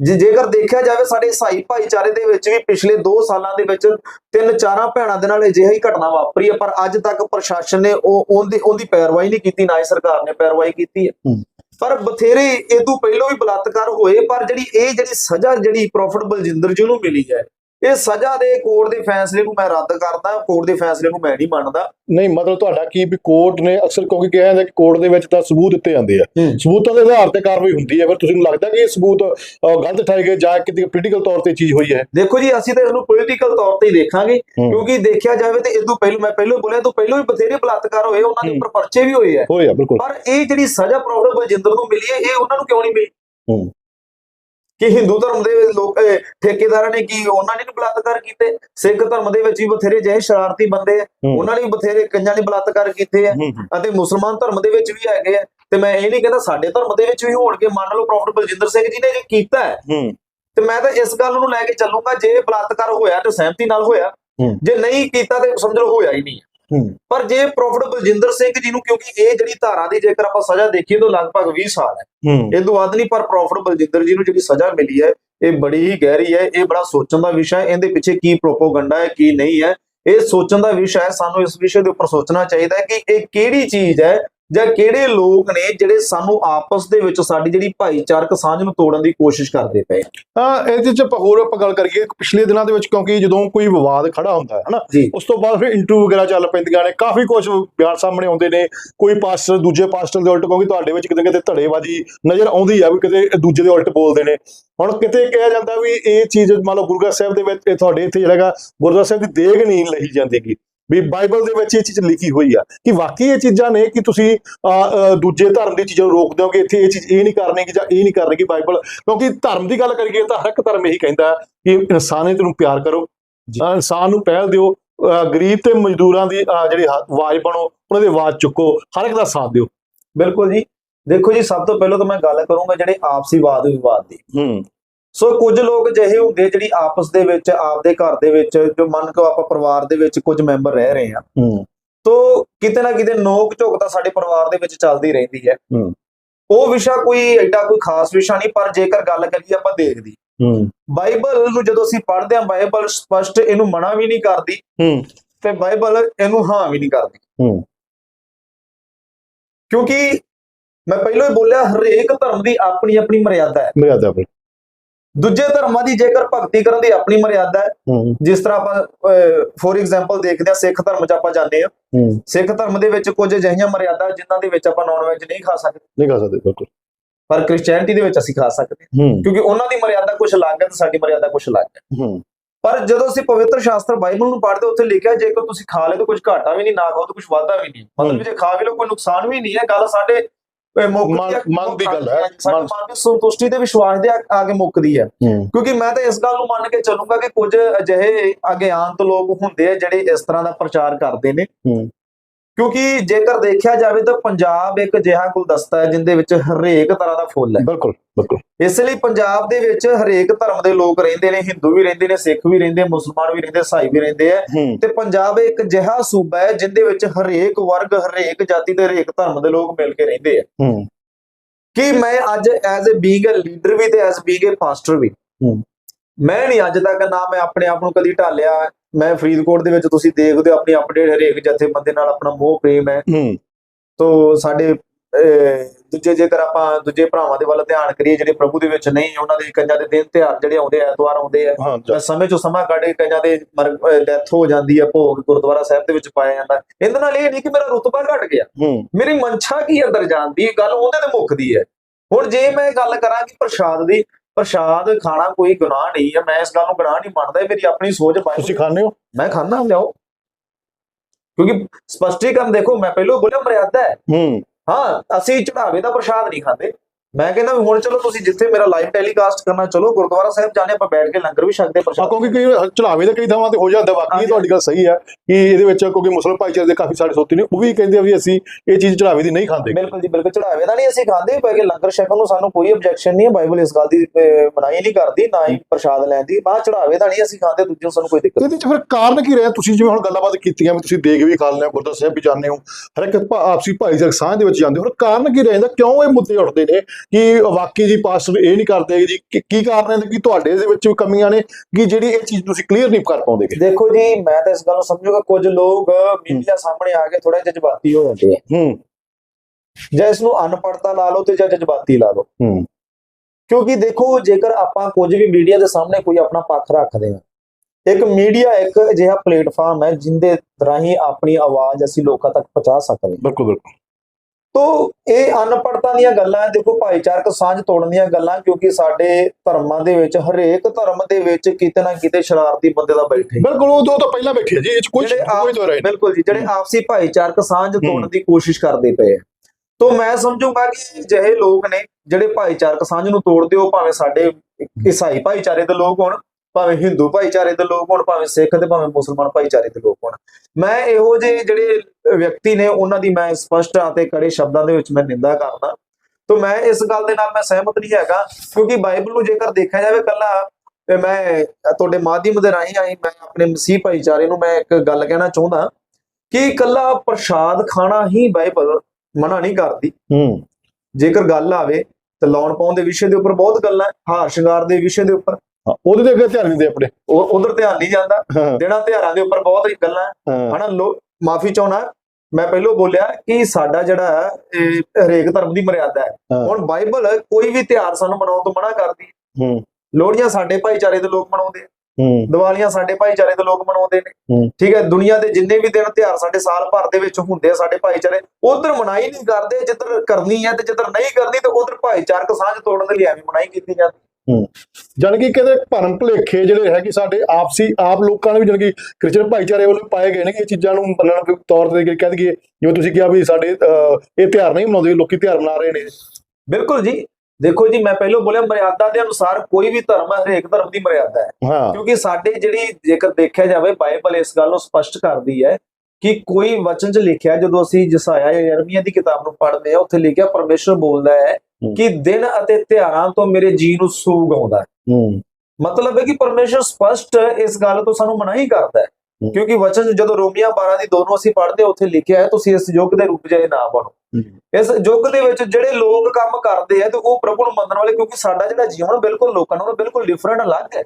ਜੇ ਜੇਕਰ ਦੇਖਿਆ ਜਾਵੇ ਸਾਡੇ ਸਾਈ ਭਾਈਚਾਰੇ ਦੇ ਵਿੱਚ ਵੀ ਪਿਛਲੇ 2 ਸਾਲਾਂ ਦੇ ਵਿੱਚ ਤਿੰਨ ਚਾਰਾਂ ਭੈਣਾਂ ਦੇ ਨਾਲ ਅਜਿਹੀ ਘਟਨਾ ਵਾਪਰੀ ਹੈ ਪਰ ਅੱਜ ਤੱਕ ਪ੍ਰਸ਼ਾਸਨ ਨੇ ਉਹ ਉਹਦੀ ਉਹਦੀ ਪੈਰਵਾਈ ਨਹੀਂ ਕੀਤੀ ਨਾ ਹੀ ਸਰਕਾਰ ਨੇ ਪੈਰਵਾਈ ਕੀਤੀ ਹੂੰ। ਪਰ ਬਥੇਰੇ ਇਹ ਤੋਂ ਪਹਿਲਾਂ ਵੀ ਬਲਾਤਕਾਰ ਹੋਏ, ਪਰ ਜਿਹੜੀ ਇਹ ਜਿਹੜੀ ਸਜ਼ਾ ਜਿਹੜੀ ਪ੍ਰੋਫਿਟ ਬਲਜਿੰਦਰ ਜੀ ਨੂੰ ਮਿਲੀ ਹੈ ਇਹ ਸਜ਼ਾ ਦੇ ਕੋਰਟ ਦੇ ਫੈਸਲੇ ਨੂੰ ਮੈਂ ਰੱਦ ਕਰਦਾ ਕੋਰਟ ਦੇ ਫੈਸਲੇ ਨੂੰ ਮੈਂ ਨਹੀਂ ਮੰਨਦਾ ਨਹੀਂ ਮਤਲਬ ਤੁਹਾਡਾ ਕੀ ਵੀ ਕੋਰਟ ਨੇ ਅਕਸਰ ਕਿਉਂਕਿ ਕਿਹਾ ਜਾਂਦਾ ਕਿ ਕੋਰਟ ਦੇ ਵਿੱਚ ਤਾਂ ਸਬੂਤ ਦਿੱਤੇ ਜਾਂਦੇ ਆ। ਸਬੂਤਾਂ ਦੇ ਆਧਾਰ ਤੇ ਕਾਰਵਾਈ ਹੁੰਦੀ ਹੈ ਫਿਰ ਤੁਸੀਂ ਨੂੰ ਲੱਗਦਾ ਕਿ ਇਹ ਸਬੂਤ ਗਲਤ ਠਾਏ ਗਏ ਜਾਂ ਕਿਤੇ ਪੋਲੀਟੀਕਲ ਤੌਰ ਤੇ ਚੀਜ਼ ਹੋਈ ਹੈ ਦੇਖੋ ਜੀ ਅਸੀਂ ਤਾਂ ਇਹਨੂੰ ਪੋਲੀਟੀਕਲ ਤੌਰ ਤੇ ਹੀ ਦੇਖਾਂਗੇ। ਕਿਉਂਕਿ ਦੇਖਿਆ ਜਾਵੇ ਤੇ ਇਹ ਤੋਂ ਪਹਿਲਾਂ ਮੈਂ ਪਹਿਲਾਂ ਬੋਲਿਆ ਤੋਂ ਪਹਿਲਾਂ ਵੀ ਬਥੇਰੇ ਬਲਾਤਕਾਰ ਹੋਏ ਉਹਨਾਂ ਦੇ। ਉੱਪਰ ਪਰਚੇ ਵੀ ਹੋਏ ਆ ਹੋਇਆ ਬਿਲਕੁਲ ਪਰ ਇਹ ਜਿਹੜੀ ਸਜ਼ਾ ਪ੍ਰੋਫਿਟ ਬਲਜਿੰਦਰ ਨੂੰ ਮਿਲੀ ਹੈ ਇਹ ਉਹਨਾਂ ਨੂੰ ਕਿਉਂ ਨਹੀਂ ਮਿਲੀ। ਕਿ ਹਿੰਦੂ ਧਰਮ ਦੇ ਲੋਕ ਠੇਕੇਦਾਰਾਂ ਨੇ ਕੀ ਉਹਨਾਂ ਨੇ ਬਲਾਤਕਾਰ ਕੀਤੇ? ਸਿੱਖ ਧਰਮ ਦੇ ਵਿੱਚ ਵੀ ਬਥੇਰੇ ਜਿਹੇ ਸ਼ਰਾਰਤੀ ਬੰਦੇ ਆ। ਉਹਨਾਂ ਨੇ ਵੀ ਬਥੇਰੇ ਕਈਆਂ ਨੇ ਬਲਾਤਕਾਰ ਕੀਤੇ ਆ। ਅਤੇ ਮੁਸਲਮਾਨ ਧਰਮ ਦੇ ਵਿੱਚ ਵੀ ਹੈਗੇ ਆ। ਤੇ ਮੈਂ ਇਹ ਨਹੀਂ ਕਹਿੰਦਾ ਸਾਡੇ ਧਰਮ ਦੇ ਵਿੱਚ ਵੀ ਹੋਣਗੇ। ਮੰਨ ਲਓ ਪ੍ਰੋਫਿਟ ਬਲਜਿੰਦਰ ਸਿੰਘ ਜੀ ਨੇ ਜੇ ਕੀਤਾ ਹੈ। ਤੇ ਮੈਂ ਤਾਂ ਇਸ ਗੱਲ ਨੂੰ ਲੈ ਕੇ ਚੱਲੂਗਾ ਜੇ ਬਲਾਤਕਾਰ ਹੋਇਆ ਤੇ ਸਹਿਮਤੀ ਨਾਲ ਹੋਇਆ। ਜੇ ਨਹੀਂ ਕੀਤਾ ਤੇ ਸਮਝ ਲਓ ਹੋਇਆ ਹੀ ਨਹੀਂ ਪਰ ਜੇ ਪ੍ਰੋਫਿਟ ਬਲਜਿੰਦਰ ਸਿੰਘ ਜੀ ਨੂੰ ਕਿਉਂਕਿ ਇਹ ਜਿਹੜੀ ਧਾਰਾ ਦੀ ਜੇਕਰ ਆਪਾਂ ਸਜ਼ਾ ਦੇਖੀਏ ਤਾਂ ਲਗਭਗ 20 ਸਾਲ ਹੈ। ਹੂੰ। ਇਹ ਤੋਂ ਵੱਧ ਨਹੀਂ ਪਰ ਪ੍ਰੋਫਿਟ ਬਲਜਿੰਦਰ ਜੀ ਨੂੰ ਜਿਹੜੀ ਸਜ਼ਾ ਮਿਲੀ ਹੈ ਇਹ ਬੜੀ ਹੀ ਗਹਿਰੀ ਹੈ। ਇਹ ਬੜਾ ਸੋਚਣ ਦਾ ਵਿਸ਼ਾ ਹੈ। ਇਹਦੇ ਪਿੱਛੇ ਕੀ ਪ੍ਰੋਪੋਗੰਡਾ ਹੈ ਕੀ ਨਹੀਂ ਹੈ। ਇਹ ਸੋਚਣ ਦਾ ਵਿਸ਼ਾ ਹੈ। ਸਾਨੂੰ ਇਸ ਵਿਸ਼ੇ ਦੇ ਉੱਪਰ ਸੋਚਣਾ ਚਾਹੀਦਾ ਹੈ ਕਿ ਇਹ ਕਿਹੜੀ ਚੀਜ਼ ਹੈ ਜਾਂ ਕਿਹੜੇ ਲੋਕ ਨੇ ਜਿਹੜੇ ਸਾਨੂੰ ਆਪਸ ਦੇ ਵਿੱਚ ਸਾਡੀ ਜਿਹੜੀ ਭਾਈਚਾਰਕ ਸਾਂਝ ਨੂੰ ਤੋੜਨ ਦੀ ਕੋਸ਼ਿਸ਼ ਕਰਦੇ ਪਏ ਹਾਂ ਇਹਦੇ ਚ ਆਪਾਂ ਹੋਰ ਆਪਾਂ ਗੱਲ ਕਰੀਏ ਪਿਛਲੇ ਦਿਨਾਂ ਦੇ ਵਿੱਚ ਕਿਉਂਕਿ ਜਦੋਂ ਕੋਈ ਵਿਵਾਦ ਖੜਾ ਹੁੰਦਾ ਹੈ ਹਨਾ ਉਸ ਤੋਂ ਬਾਅਦ ਫਿਰ ਇੰਟਰਵਿਊ ਵਗੈਰਾ ਚੱਲ ਪੈਂਦੀਆਂ ਨੇ ਕਾਫੀ ਕੁਝ ਬਿਆਨ ਸਾਹਮਣੇ ਆਉਂਦੇ ਨੇ ਕੋਈ ਪਾਸਟਰ ਦੂਜੇ ਪਾਸਟਰ ਦੇ ਉਲਟ ਕਿਉਂਕਿ ਤੁਹਾਡੇ ਵਿੱਚ ਕਿਤੇ ਕਿਤੇ ਧੜੇਬਾਜ਼ੀ ਨਜ਼ਰ ਆਉਂਦੀ ਆ ਵੀ ਕਿਤੇ ਦੂਜੇ ਦੇ ਉਲਟ ਬੋਲਦੇ ਨੇ। ਹੁਣ ਕਿਤੇ ਕਿਹਾ ਜਾਂਦਾ ਵੀ ਇਹ ਚੀਜ਼ ਮੰਨ ਲਓ ਗੁਰਗ੍ਰੰਥ ਸਾਹਿਬ ਦੇ ਵਿੱਚ ਇਹ ਤੁਹਾਡੇ ਇੱਥੇ ਜਿਹੜਾ ਹੈਗਾ ਗੁਰਦੁਆਰਾ ਸਾਹਿਬ ਦੀ ਦੇਗ ਨਹੀਂ ਲਈ ਜਾਂਦੀਗੀ ਵੀ ਬਾਈਬਲ ਦੇ ਵਿੱਚ ਇਹ ਚੀਜ਼ ਲਿਖੀ ਹੋਈ ਆ ਕਿ ਵਾਕਈ ਇਹ ਚੀਜ਼ਾਂ ਨੇ ਕਿ ਤੁਸੀਂ ਦੂਜੇ ਧਰਮ ਦੀ ਚੀਜ਼ਾਂ ਨੂੰ ਰੋਕ ਦਿਓਗੇ ਇੱਥੇ ਇਹ ਚੀਜ਼ ਇਹ ਨਹੀਂ ਕਰਨੀ ਕਿ ਜਾਂ ਇਹ ਨਹੀਂ ਕਰਨੀ ਕਿ ਬਾਈਬਲ ਕਿਉਂਕਿ ਧਰਮ ਦੀ ਗੱਲ ਕਰੀਏ ਤਾਂ ਹਰ ਇੱਕ ਧਰਮ ਇਹੀ ਕਹਿੰਦਾ ਕਿ ਇਨਸਾਨੀਅਤ ਨੂੰ ਪਿਆਰ ਕਰੋ ਇਨਸਾਨ ਨੂੰ ਪਹਿਲ ਦਿਓ ਗਰੀਬ ਤੇ ਮਜ਼ਦੂਰਾਂ ਦੀ ਜਿਹੜੀ ਆਵਾਜ਼ ਬਣੋ ਉਹਨਾਂ ਦੀ ਆਵਾਜ਼ ਚੁੱਕੋ ਹਰ ਇੱਕ ਦਾ ਸਾਥ ਦਿਓ। ਬਿਲਕੁਲ ਜੀ। ਦੇਖੋ ਜੀ ਸਭ ਤੋਂ ਪਹਿਲਾਂ ਤਾਂ ਮੈਂ ਗੱਲ ਕਰੂੰਗਾ ਜਿਹੜੇ ਆਪਸੀ ਵਾਦ ਵਿਵਾਦ ਦੀ। ਹੂੰ। ਸੋ ਕੁਝ ਲੋਕ ਜਿਹੇ ਹੁੰਦੇ ਜਿਹੜੀ ਆਪਸ ਦੇ ਵਿੱਚ ਆਪਦੇ ਘਰ ਦੇ ਵਿੱਚ ਜੋ ਮੰਨ ਕੇ ਆਪਾਂ ਪਰਿਵਾਰ ਦੇ ਵਿੱਚ ਕੁਝ ਮੈਂਬਰ ਰਹਿ ਰਹੇ ਆ ਤੋਂ ਕਿਤੇ ਨਾ ਕਿਤੇ ਨੋਕ ਝੋਕ ਤਾਂ ਸਾਡੇ ਪਰਿਵਾਰ ਦੇ ਵਿੱਚ ਚੱਲਦੀ ਰਹਿੰਦੀ ਹੈ। ਉਹ ਵਿਸ਼ਾ ਕੋਈ ਐਡਾ ਕੋਈ ਖਾਸ ਵਿਸ਼ਾ ਨਹੀਂ ਪਰ ਜੇਕਰ ਗੱਲ ਕਰੀਏ ਆਪਾਂ ਦੇਖਦੀ ਹੂੰ। ਬਾਈਬਲ ਨੂੰ ਜਦੋਂ ਅਸੀਂ ਪੜ੍ਹਦੇ ਹਾਂ ਬਾਈਬਲ ਸਪਸ਼ਟ ਇਹਨੂੰ ਮਨਾ ਵੀ ਨਹੀਂ ਕਰਦੀ ਹੂੰ। ਤੇ ਬਾਈਬਲ ਇਹਨੂੰ ਹਾਂ ਵੀ ਨਹੀਂ ਕਰਦੀ। ਹੂੰ। ਕਿਉਂਕਿ ਮੈਂ ਪਹਿਲਾਂ ਹੀ ਬੋਲਿਆ ਹਰੇਕ ਧਰਮ ਦੀ ਆਪਣੀ ਆਪਣੀ ਮਰਿਆਦਾ ਹੈ। ਮਰਿਆਦਾ ਆਪਣੀ ਦੂਜੇ ਧਰਮਾਂ ਦੀ ਜੇਕਰ ਭਗਤੀ ਕਰਨ ਦੀ ਆਪਣੀ ਮਰਿਆਦਾ ਹੈ ਜਿਸ ਤਰ੍ਹਾਂ ਆਪਾਂ ਫੋਰ ਐਗਜ਼ਾਮਪਲ ਦੇਖਦੇ ਹਾਂ ਸਿੱਖ ਧਰਮ 'ਚ ਆਪਾਂ ਜਾਂਦੇ ਹੂੰ। ਸਿੱਖ ਧਰਮ ਦੇ ਵਿੱਚ ਕੁਝ ਅਜਿਹੀਆਂ ਮਰਿਆਦਾ ਜਿਨ੍ਹਾਂ ਦੇ ਵਿੱਚ ਆਪਾਂ ਨਾਨ ਵੈਜ ਨਹੀਂ ਖਾ ਸਕਦੇ। ਨਹੀਂ ਕਰ ਸਕਦੇ ਬਿਲਕੁਲ। ਪਰ ਕ੍ਰਿਸਚੀਅਨਿਟੀ ਦੇ ਵਿੱਚ ਅਸੀਂ ਖਾ ਸਕਦੇ ਹਾਂ। ਕਿਉਂਕਿ ਉਹਨਾਂ ਦੀ ਮਰਿਆਦਾ ਕੁਝ ਅਲੱਗ ਹੈ ਤੇ ਸਾਡੀ ਮਰਿਆਦਾ ਕੁਝ ਅਲੱਗ ਹੈ। ਹੂੰ। ਪਰ ਜਦੋਂ ਅਸੀਂ ਪਵਿੱਤਰ ਸ਼ਾਸਤਰ ਬਾਈਬਲ ਨੂੰ ਪੜ੍ਹਦੇ ਉੱਥੇ ਲਿਖਿਆ ਜੇਕਰ ਤੁਸੀਂ ਖਾ ਲਏ ਤਾਂ ਕੁਝ ਘਾਟਾ ਵੀ ਨਹੀਂ ਨਾ ਖਾਓ ਤਾਂ ਕੁਝ ਵਾਧਾ ਵੀ ਨਹੀਂ। ਮਤਲਬ ਜੇ ਖਾ ਵੀ ਲਓ ਕੋਈ ਨੁਕਸਾਨ ਵੀ ਨਹੀਂ ਹੈ। ਗੱਲ ਸਾਡੇ ਮਨ ਦੀ ਗੱਲ ਹੈ। ਸਾਡੇ ਮਨ- ਮਨ ਦੀ ਸੰਤੁਸ਼ਟੀ ਤੇ ਵਿਸ਼ਵਾਸ ਦੇ ਆ- ਆ ਕੇ ਮੁੱਕਦੀ ਹੈ। ਕਿਉਂਕਿ ਮੈਂ ਤਾਂ ਇਸ ਗੱਲ ਨੂੰ ਮੰਨ ਕੇ ਚੱਲੂੰਗਾ ਕਿ ਕੁਝ ਅਜਿਹੇ ਅਗਿਆਨਤ ਲੋਕ ਹੁੰਦੇ ਆ ਜਿਹੜੇ ਇਸ ਤਰ੍ਹਾਂ ਦਾ ਪ੍ਰਚਾਰ ਕਰਦੇ ਨੇ। ਕਿਉਂਕਿ ਜੇਕਰ ਦੇਖਿਆ ਜਾਵੇ ਤਾਂ ਪੰਜਾਬ ਇੱਕ ਅਜਿਹਾ ਗੁਲਦਸਤਾ ਹੈ ਜਿੰਦੇ ਵਿੱਚ ਹਰੇਕ ਤਰ੍ਹਾਂ ਦਾ ਫੁੱਲ ਹੈ। ਬਿਲਕੁਲ ਬਿਲਕੁਲ। ਇਸ ਲਈ ਪੰਜਾਬ ਦੇ ਵਿੱਚ ਹਰੇਕ ਧਰਮ ਦੇ ਲੋਕ ਰਹਿੰਦੇ ਨੇ ਹਿੰਦੂ ਵੀ ਰਹਿੰਦੇ ਨੇ ਸਿੱਖ ਵੀ ਰਹਿੰਦੇ ਮੁਸਲਮਾਨ ਵੀ ਰਹਿੰਦੇ ਈਸਾਈ ਵੀ ਰਹਿੰਦੇ ਆ। ਤੇ ਪੰਜਾਬ ਇੱਕ ਅਜਿਹਾ ਸੂਬਾ ਹੈ ਜਿੰਦੇ ਵਿੱਚ ਹਰੇਕ ਵਰਗ ਹਰੇਕ ਜਾਤੀ ਤੇ ਹਰੇਕ ਧਰਮ ਦੇ ਲੋਕ ਮਿਲ ਕੇ ਰਹਿੰਦੇ ਆ। ਕਿ ਮੈਂ ਅੱਜ as a being a leader ਵੀ ਤੇ ਐਜ਼ ਬੀਇੰਗ ਅ ਪਾਸਟਰ ਵੀ। ਮੈਂ ਨਹੀਂ ਅੱਜ ਤੱਕ ਨਾ ਮੈਂ ਆਪਣੇ ਆਪ ਨੂੰ ਕਦੀ ਢਾਲਿਆ ਮੈਂ ਫਰੀਦਕੋਟ ਦੇ ਵਿੱਚ ਤੁਸੀਂ ਦੇਖਦੇ ਹੋ ਆਪਣੀ ਅਪਡੇਟ ਹਰੇਕ ਜਥੇਬੰਦੀ ਨਾਲ ਆਪਣਾ ਮੋਹ ਪ੍ਰੇਮ ਹੈ। ਹੂੰ। ਤੋਂ ਸਾਡੇ ਦੂਜੇ ਜੇਕਰ ਆਪਾਂ ਦੂਜੇ ਭਰਾਵਾਂ ਦੇ ਵੱਲ ਧਿਆਨ ਕਰੀਏ ਜਿਹੜੇ ਪ੍ਰਭੂ ਦੇ ਵਿੱਚ ਨਹੀਂ ਉਹਨਾਂ ਦੇ ਕਈਆਂ ਦੇ ਦਿਨ ਤਿਉਹਾਰ ਜਿਹੜੇ ਆਉਂਦੇ ਆ ਐਤਵਾਰ ਆਉਂਦੇ ਆ ਸਮੇਂ ਚੋਂ ਸਮਾਂ ਕੱਢ ਕੇ ਕਈਆਂ ਦੇ ਡੈਥ ਹੋ ਜਾਂਦੀ ਹੈ ਭੋਗ ਗੁਰਦੁਆਰਾ ਸਾਹਿਬ ਦੇ ਵਿੱਚ ਪਾਇਆ ਜਾਂਦਾ। ਇਹਦੇ ਨਾਲ ਇਹ ਨਹੀਂ ਕਿ ਮੇਰਾ ਰੁਤਬਾ ਘਟ ਗਿਆ। ਮੇਰੀ ਮਨਸ਼ਾ ਕੀ ਅੰਦਰ ਜਾਣ ਦੀ ਗੱਲ ਉਹਦੇ ਤੇ ਮੁੱਕਦੀ ਹੈ। ਹੁਣ ਜੇ ਮੈਂ ਗੱਲ ਕਰਾਂ ਕਿ ਪ੍ਰਸ਼ਾਦ ਦੀ ਪ੍ਰਸ਼ਾਦ ਖਾਣਾ ਕੋਈ ਗੁਨਾਹ ਨਹੀਂ ਹੈ ਮੈਂ ਇਸ ਗੱਲ ਨੂੰ ਗੁਨਾਹ ਨਹੀਂ ਮੰਨਦਾ ਇਹ ਮੇਰੀ ਆਪਣੀ ਸੋਚ ਬਾਈਬਲ ਤੁਸੀਂ ਖਾਣੇ ਹੋ? ਮੈਂ ਖਾਣਾ ਲਿਆਓ। ਕਿਉਂਕਿ ਸਪਸ਼ਟੀਕਰਨ ਦੇਖੋ ਮੈਂ ਪਹਿਲਾਂ ਬੋਲਿਆ ਮਰਿਆਦਾ ਹੈ। ਹੂੰ। ਹਾਂ ਅਸੀਂ ਚੜਾਵੇ ਦਾ ਪ੍ਰਸ਼ਾਦ ਨਹੀਂ ਖਾਂਦੇ। ਮੈਂ ਕਹਿੰਦਾ ਵੀ ਹੁਣ ਚਲੋ ਤੁਸੀਂ ਜਿੱਥੇ ਮੇਰਾ ਲਾਈਵ ਟੈਲੀਕਾਸਟ ਕਰਨਾ ਚਲੋ ਗੁਰਦੁਆਰਾ ਸਾਹਿਬ ਜਾਣੇ ਆਪਾਂ ਬੈਠ ਕੇ ਲੰਗਰ ਵੀ ਛਕਦੇ ਪ੍ਰਸ਼ਾਦ ਕਿਉਂਕਿ ਕਈ ਚੜਾਵੇ ਦੇ ਕਈ ਥਾਵਾਂ ਤੇ ਹੋ ਜਾਂਦਾ ਬਾਕੀ। ਤੁਹਾਡੀ ਗੱਲ ਸਹੀ ਹੈ ਕਿ ਇਹਦੇ ਵਿੱਚ ਕਿਉਂਕਿ ਮੁਸਲਮਾਨ ਭਾਈਚਾਰੇ ਦੇ ਕਾਫੀ ਸਾਰੇ ਸੋਤੀ ਨੇ ਉਹ ਵੀ ਕਹਿੰਦੇ ਆ ਵੀ ਅਸੀਂ ਇਹ ਚੀਜ਼ ਚੜਾਵੇ ਦੀ ਨਹੀਂ ਖਾਂਦੇ। ਬਿਲਕੁਲ ਜੀ ਬਿਲਕੁਲ ਚੜਾਵੇ ਦਾ ਨਹੀਂ ਅਸੀਂ ਖਾਂਦੇ ਪੈ ਕੇ ਲੰਗਰ ਛਕਣ ਨੂੰ ਸਾਨੂੰ ਕੋਈ ਆਬਜੈਕਸ਼ਨ ਨਹੀਂ ਹੈ ਬਾਈਬਲ ਇਸ ਗੱਲ ਦੀ ਮਨਾਹੀ ਨਹੀਂ ਕਰਦੀ ਨਾ ਹੀ ਪ੍ਰਸ਼ਾਦ ਲੈਣ ਦੀ ਬਾਅਦ ਚੜਾਵੇ ਦਾ ਨਹੀਂ ਅਸੀਂ ਖਾਂਦੇ ਦੂਜੇ ਨੂੰ ਸਾਨੂੰ ਕੋਈ ਦਿੱਕਤ ਇਹਦੇ ਚ ਫਿਰ ਕਾਰਨ ਕੀ ਰਿਹਾ? ਤੁਸੀਂ ਜਿਵੇਂ ਹੁਣ ਗੱਲਬਾਤ ਕੀਤੀਆਂ ਵੀ ਤੁਸੀਂ ਦੇਗ ਵੀ ਖਾ ਲੈਂਦੇ ਹੋ ਗੁਰਦੁਆਰਾ ਸਾਹਿਬ ਵੀ ਜਾਂਦੇ ਹੋ ਹਰ ਇੱਕ ਆਪਸੀ ਭਾਈਚਾਰਕ ਸਾਂਝ ਦੇ ਵਿੱਚ ਜਾਂਦੇ ਹੋ ਕਾਰਨ ਕੀ ਰਹਿੰਦਾ? ਕਿਉਂ ਇਹ ਮੁੱਦੇ ਉੱਠਦੇ ਨੇ? ਕਿ ਵਾਕਈ ਜੀ ਪਾਸਟਰ ਇਹ ਨਹੀਂ ਕਰਦੇ ਜੀ ਕੀ ਕਾਰਨ ਹੈ ਕਿ ਤੁਹਾਡੇ ਦੇ ਵਿੱਚ ਕਮੀਆਂ ਨੇ ਕਿ ਜਿਹੜੀ ਇਹ ਚੀਜ਼ ਤੁਸੀਂ ਕਲੀਅਰ ਨਹੀਂ ਕਰ ਪਾਉਂਦੇ ਦੇਖੋ ਜੀ ਮੈਂ ਤਾਂ ਇਸ ਗੱਲ ਨੂੰ ਸਮਝੂਗਾ ਕੁਝ ਲੋਕ ਮੀਡੀਆ ਸਾਹਮਣੇ ਆ ਕੇ ਥੋੜਾ ਜਜ਼ਬਾਤੀ ਹੋ ਜਾਂਦੇ ਆ। ਹੂੰ। ਜਾਂ ਇਸ ਨੂੰ ਅਨਪੜਤਾ ਲਾ ਲਓ ਤੇ ਜਾਂ ਜਜ਼ਬਾਤੀ ਲਾ ਲਓ। ਹੂੰ। ਕਿਉਂਕਿ ਦੇਖੋ ਜੇਕਰ ਆਪਾਂ ਕੁਝ ਵੀ ਮੀਡੀਆ ਦੇ ਸਾਹਮਣੇ ਕੋਈ ਆਪਣਾ ਪੱਖ ਰੱਖਦੇ ਹਾਂ ਇੱਕ ਮੀਡੀਆ ਇੱਕ ਅਜਿਹਾ ਪਲੇਟਫਾਰਮ ਹੈ ਜਿੰਦੇ ਰਾਹੀਂ ਆਪਣੀ ਆਵਾਜ਼ ਅਸੀਂ ਲੋਕਾਂ ਤੱਕ ਪਹੁੰਚਾ ਸਕਦੇ ਹਾਂ। ਬਿਲਕੁਲ ਬਿਲਕੁਲ। ਤੋ ਇਹ ਅਨਪੜਤਾ ਦੀਆਂ ਗੱਲਾਂ ਦੇਖੋ ਭਾਈਚਾਰਕ ਸਾਂਝ ਤੋੜਨ ਦੀਆਂ ਗੱਲਾਂ ਕਿਉਂਕਿ ਸਾਡੇ ਧਰਮਾਂ ਦੇ ਵਿੱਚ ਹਰੇਕ ਧਰਮ ਦੇ ਵਿੱਚ ਕਿਤੇ ਨਾ ਕਿਤੇ ਸ਼ਰਾਰਤੀ ਬੰਦੇ ਦਾ ਬੈਠੇ ਬਿਲਕੁਲ ਉਹ ਤੋਂ ਤਾਂ ਪਹਿਲਾਂ ਬੈਠੇ ਜੀ ਇਹ ਚ ਕੋਈ ਕੋਈ ਦੋ ਰਹੇ। ਬਿਲਕੁਲ ਜੀ ਜਿਹੜੇ ਆਪਸੀ ਭਾਈਚਾਰਕ ਸਾਂਝ ਤੋੜਨ ਦੀ ਕੋਸ਼ਿਸ਼ ਕਰਦੇ ਪਏ ਆ। ਤੋ ਮੈਂ ਸਮਝੂਗਾ ਕਿ ਜਿਹੇ ਲੋਕ ਨੇ ਜਿਹੜੇ ਭਾਈਚਾਰਕ ਸਾਂਝ ਨੂੰ ਤੋੜਦੇ ਹੋ ਭਾਵੇਂ ਸਾਡੇ ਈਸਾਈ ਭਾਈਚਾਰੇ ਦੇ ਲੋਕ ਹੋਣ ਭਾਵੇਂ ਹਿੰਦੂ ਭਾਈਚਾਰੇ ਦੇ ਲੋਕ ਹੋਣ ਭਾਵੇਂ ਸਿੱਖ ਤੇ ਭਾਵੇਂ ਮੁਸਲਮਾਨ ਭਾਈਚਾਰੇ ਦੇ ਲੋਕ ਹੋਣ। ਮੈਂ ਇਹੋ ਜਿਹੇ ਜਿਹੜੇ ਵਿਅਕਤੀ ਨੇ ਉਹਨਾਂ ਦੀ ਮੈਂ ਸਪਸ਼ਟ ਅਤੇ ਕੜੇ ਸ਼ਬਦਾਂ ਦੇ ਵਿੱਚ ਮੈਂ ਨਿੰਦਾ ਕਰਦਾ। ਤੋ ਮੈਂ ਇਸ ਗੱਲ ਦੇ ਨਾਲ ਮੈਂ ਸਹਿਮਤ ਨਹੀਂ ਹੈਗਾ ਕਿਉਂਕਿ ਬਾਈਬਲ ਨੂੰ ਜੇਕਰ ਦੇਖਿਆ ਜਾਵੇ ਕੱਲਾ ਤੇ ਮੈਂ ਤੁਹਾਡੇ ਮਾਧਿਅਮ ਦੇ ਰਾਹੀਂ ਆਈ ਮੈਂ ਆਪਣੇ ਮਸੀਹ ਭਾਈਚਾਰੇ ਨੂੰ ਮੈਂ ਇੱਕ ਗੱਲ ਕਹਿਣਾ ਚਾਹੁੰਦਾ ਕਿ ਇਕੱਲਾ ਪ੍ਰਸ਼ਾਦ ਖਾਣਾ ਹੀ ਬਾਈਬਲ ਮਨਾ ਨਹੀਂ ਕਰਦੀ। ਹੂੰ। ਜੇਕਰ ਗੱਲ ਆਵੇ ਤੇ ਲਾਉਣ ਪਾਉਣ ਦੇ ਵਿਸ਼ੇ ਦੇ ਉੱਪਰ ਬਹੁਤ ਗੱਲਾਂ ਹਾਰ ਸ਼ਿੰਗਾਰ ਦੇ ਵਿਸ਼ੇ ਦੇ ਉੱਪਰ ਹਾਂ, ਉਹਦੇ ਤੇ ਅੱਗੇ ਧਿਆਨ ਨਹੀਂ ਦੇ ਆਪਣੇ। ਉਧਰ ਧਿਆਨ ਨਹੀਂ ਜਾਂਦਾ। ਦਿਨਾਂ ਤਿਉਹਾਰਾਂ ਦੇ ਉੱਪਰ ਬਹੁਤ ਹੀ ਗੱਲਾਂ। ਹਨਾ ਮਾਫੀ ਚਾਹਣਾ ਮੈਂ ਪਹਿਲਾਂ ਬੋਲਿਆ ਕਿ ਸਾਡਾ ਜਿਹੜਾ ਇਹ ਹਰੇਕ ਧਰਮ ਦੀ ਮਰਿਆਦਾ ਹੈ। ਹੁਣ ਬਾਈਬਲ ਕੋਈ ਵੀ ਤਿਉਹਾਰ ਸਾਨੂੰ ਮਨਾਉਣ ਤੋਂ ਮਨਾ ਕਰਦੀ ਹੈ। ਲੋਹੜੀਆਂ ਸਾਡੇ ਭਾਈਚਾਰੇ ਦੇ ਲੋਕ ਮਨਾਉਂਦੇ ਹੂੰ। ਦੀਵਾਲੀਆਂ ਸਾਡੇ ਭਾਈਚਾਰੇ ਦੇ ਲੋਕ ਮਨਾਉਂਦੇ ਨੇ। ਠੀਕ ਹੈ ਦੁਨੀਆ ਦੇ ਜਿੰਨੇ ਵੀ ਦਿਨ ਤਿਉਹਾਰ ਸਾਡੇ ਸਾਲ ਭਰ ਦੇ ਵਿੱਚ ਹੁੰਦੇ ਆ ਸਾਡੇ ਭਾਈਚਾਰੇ ਉਧਰ ਮਨਾਈ ਨਹੀਂ ਕਰਦੇ। ਜਿੱਧਰ ਕਰਨੀ ਹੈ ਤੇ ਜਿੱਧਰ ਨਹੀਂ ਕਰਨੀ ਤੇ ਉਧਰ ਭਾਈਚਾਰਕ ਸਾਂਝ ਤੋੜਨ ਦੇ ਲਈ ਐਵੇਂ ਮਨਾਈ ਕੀਤੀ ਜਾਂਦੀ ਜਾਣੀ ਕਿ ਕਹਿੰਦੇ ਭਰਮ ਭੁਲੇਖੇ ਜਿਹੜੇ ਹੈਗੇ ਸਾਡੇ ਆਪਸੀ ਆਪ ਲੋਕਾਂ ਨੇ ਵੀ ਜਾਣੀ ਕਿ ਕ੍ਰਿਸਚਨ ਭਾਈਚਾਰੇ ਵੱਲੋਂ ਪਾਏ ਗਏ ਨੇ ਕਿ ਇਹ ਚੀਜ਼ਾਂ ਨੂੰ ਮੰਨਣ ਦੇ ਤੌਰ ਤੇ ਕਹਿ ਦਈਏ ਜਿਵੇਂ ਤੁਸੀਂ ਕਿਹਾ ਵੀ ਸਾਡੇ ਇਹ ਤਿਉਹਾਰ ਨਹੀਂ ਮਨਾਉਂਦੇ ਲੋਕੀ ਤਿਉਹਾਰ ਮਨਾ ਰਹੇ ਨੇ। ਬਿਲਕੁਲ ਜੀ। ਦੇਖੋ ਜੀ ਮੈਂ ਪਹਿਲਾਂ ਬੋਲਿਆ ਮਰਿਆਦਾ ਦੇ ਅਨੁਸਾਰ ਕੋਈ ਵੀ ਧਰਮ ਹੈ ਹਰੇਕ ਧਰਮ ਦੀ ਮਰਿਆਦਾ ਹੈ। ਹਾਂ। ਕਿਉਂਕਿ ਸਾਡੇ ਜਿਹੜੀ ਜੇਕਰ ਦੇਖਿਆ ਜਾਵੇ ਬਾਈਬਲ ਇਸ ਗੱਲ ਨੂੰ ਸਪਸ਼ਟ ਕਰਦੀ ਹੈ ਕਿ ਕੋਈ ਵਚਨ 'ਚ ਲਿਖਿਆ ਜਦੋਂ ਅਸੀਂ ਜਸਾਇਆ ਜਾਂ ਯਰਮੀਆ ਦੀ ਕਿਤਾਬ ਨੂੰ ਪੜ੍ਹਦੇ ਆ ਉੱਥੇ ਲਿਖਿਆ ਪਰਮੇਸ਼ਰ ਬੋਲਦਾ ਹੈ ਹੂੰ। ਕਿ ਦਿਨ ਅਤੇ ਤਿਉਹਾਰਾਂ ਤੋਂ ਮੇਰੇ ਜੀ ਨੂੰ ਸੂਗ ਆਉਂਦਾ ਹੈ। ਮਤਲਬ ਹੈ ਕਿ ਪਰਮੇਸ਼ਰ ਸਪਸ਼ਟ ਇਸ ਗੱਲ ਤੋਂ ਸਾਨੂੰ ਮਨਾਹੀ ਕਰਦਾ ਹੈ। ਕਿਉਂਕਿ ਵਚਨ ਜਦੋਂ ਰੋਮੀਆਂ 12 ਦੀ ਦੋਨੋਂ ਅਸੀਂ ਪੜ੍ਹਦੇ ਉੱਥੇ ਲਿਖਿਆ ਹੈ ਤੁਸੀਂ ਇਸ ਯੁੱਗ ਦੇ ਰੂਪ ਜਿਹੇ ਨਾ ਬਣੋ। ਇਸ ਯੁੱਗ ਦੇ ਵਿੱਚ ਜਿਹੜੇ ਲੋਕ ਕੰਮ ਕਰਦੇ ਆ ਤੇ ਉਹ ਪ੍ਰਭੂ ਨੂੰ ਮੰਨਣ ਵਾਲੇ ਕਿਉਂਕਿ ਸਾਡਾ ਜਿਹੜਾ ਜੀਵਨ ਬਿਲਕੁਲ ਲੋਕਾਂ ਨਾਲੋਂ ਬਿਲਕੁਲ ਡਿਫਰੈਂਟ ਅਲੱਗ ਹੈ।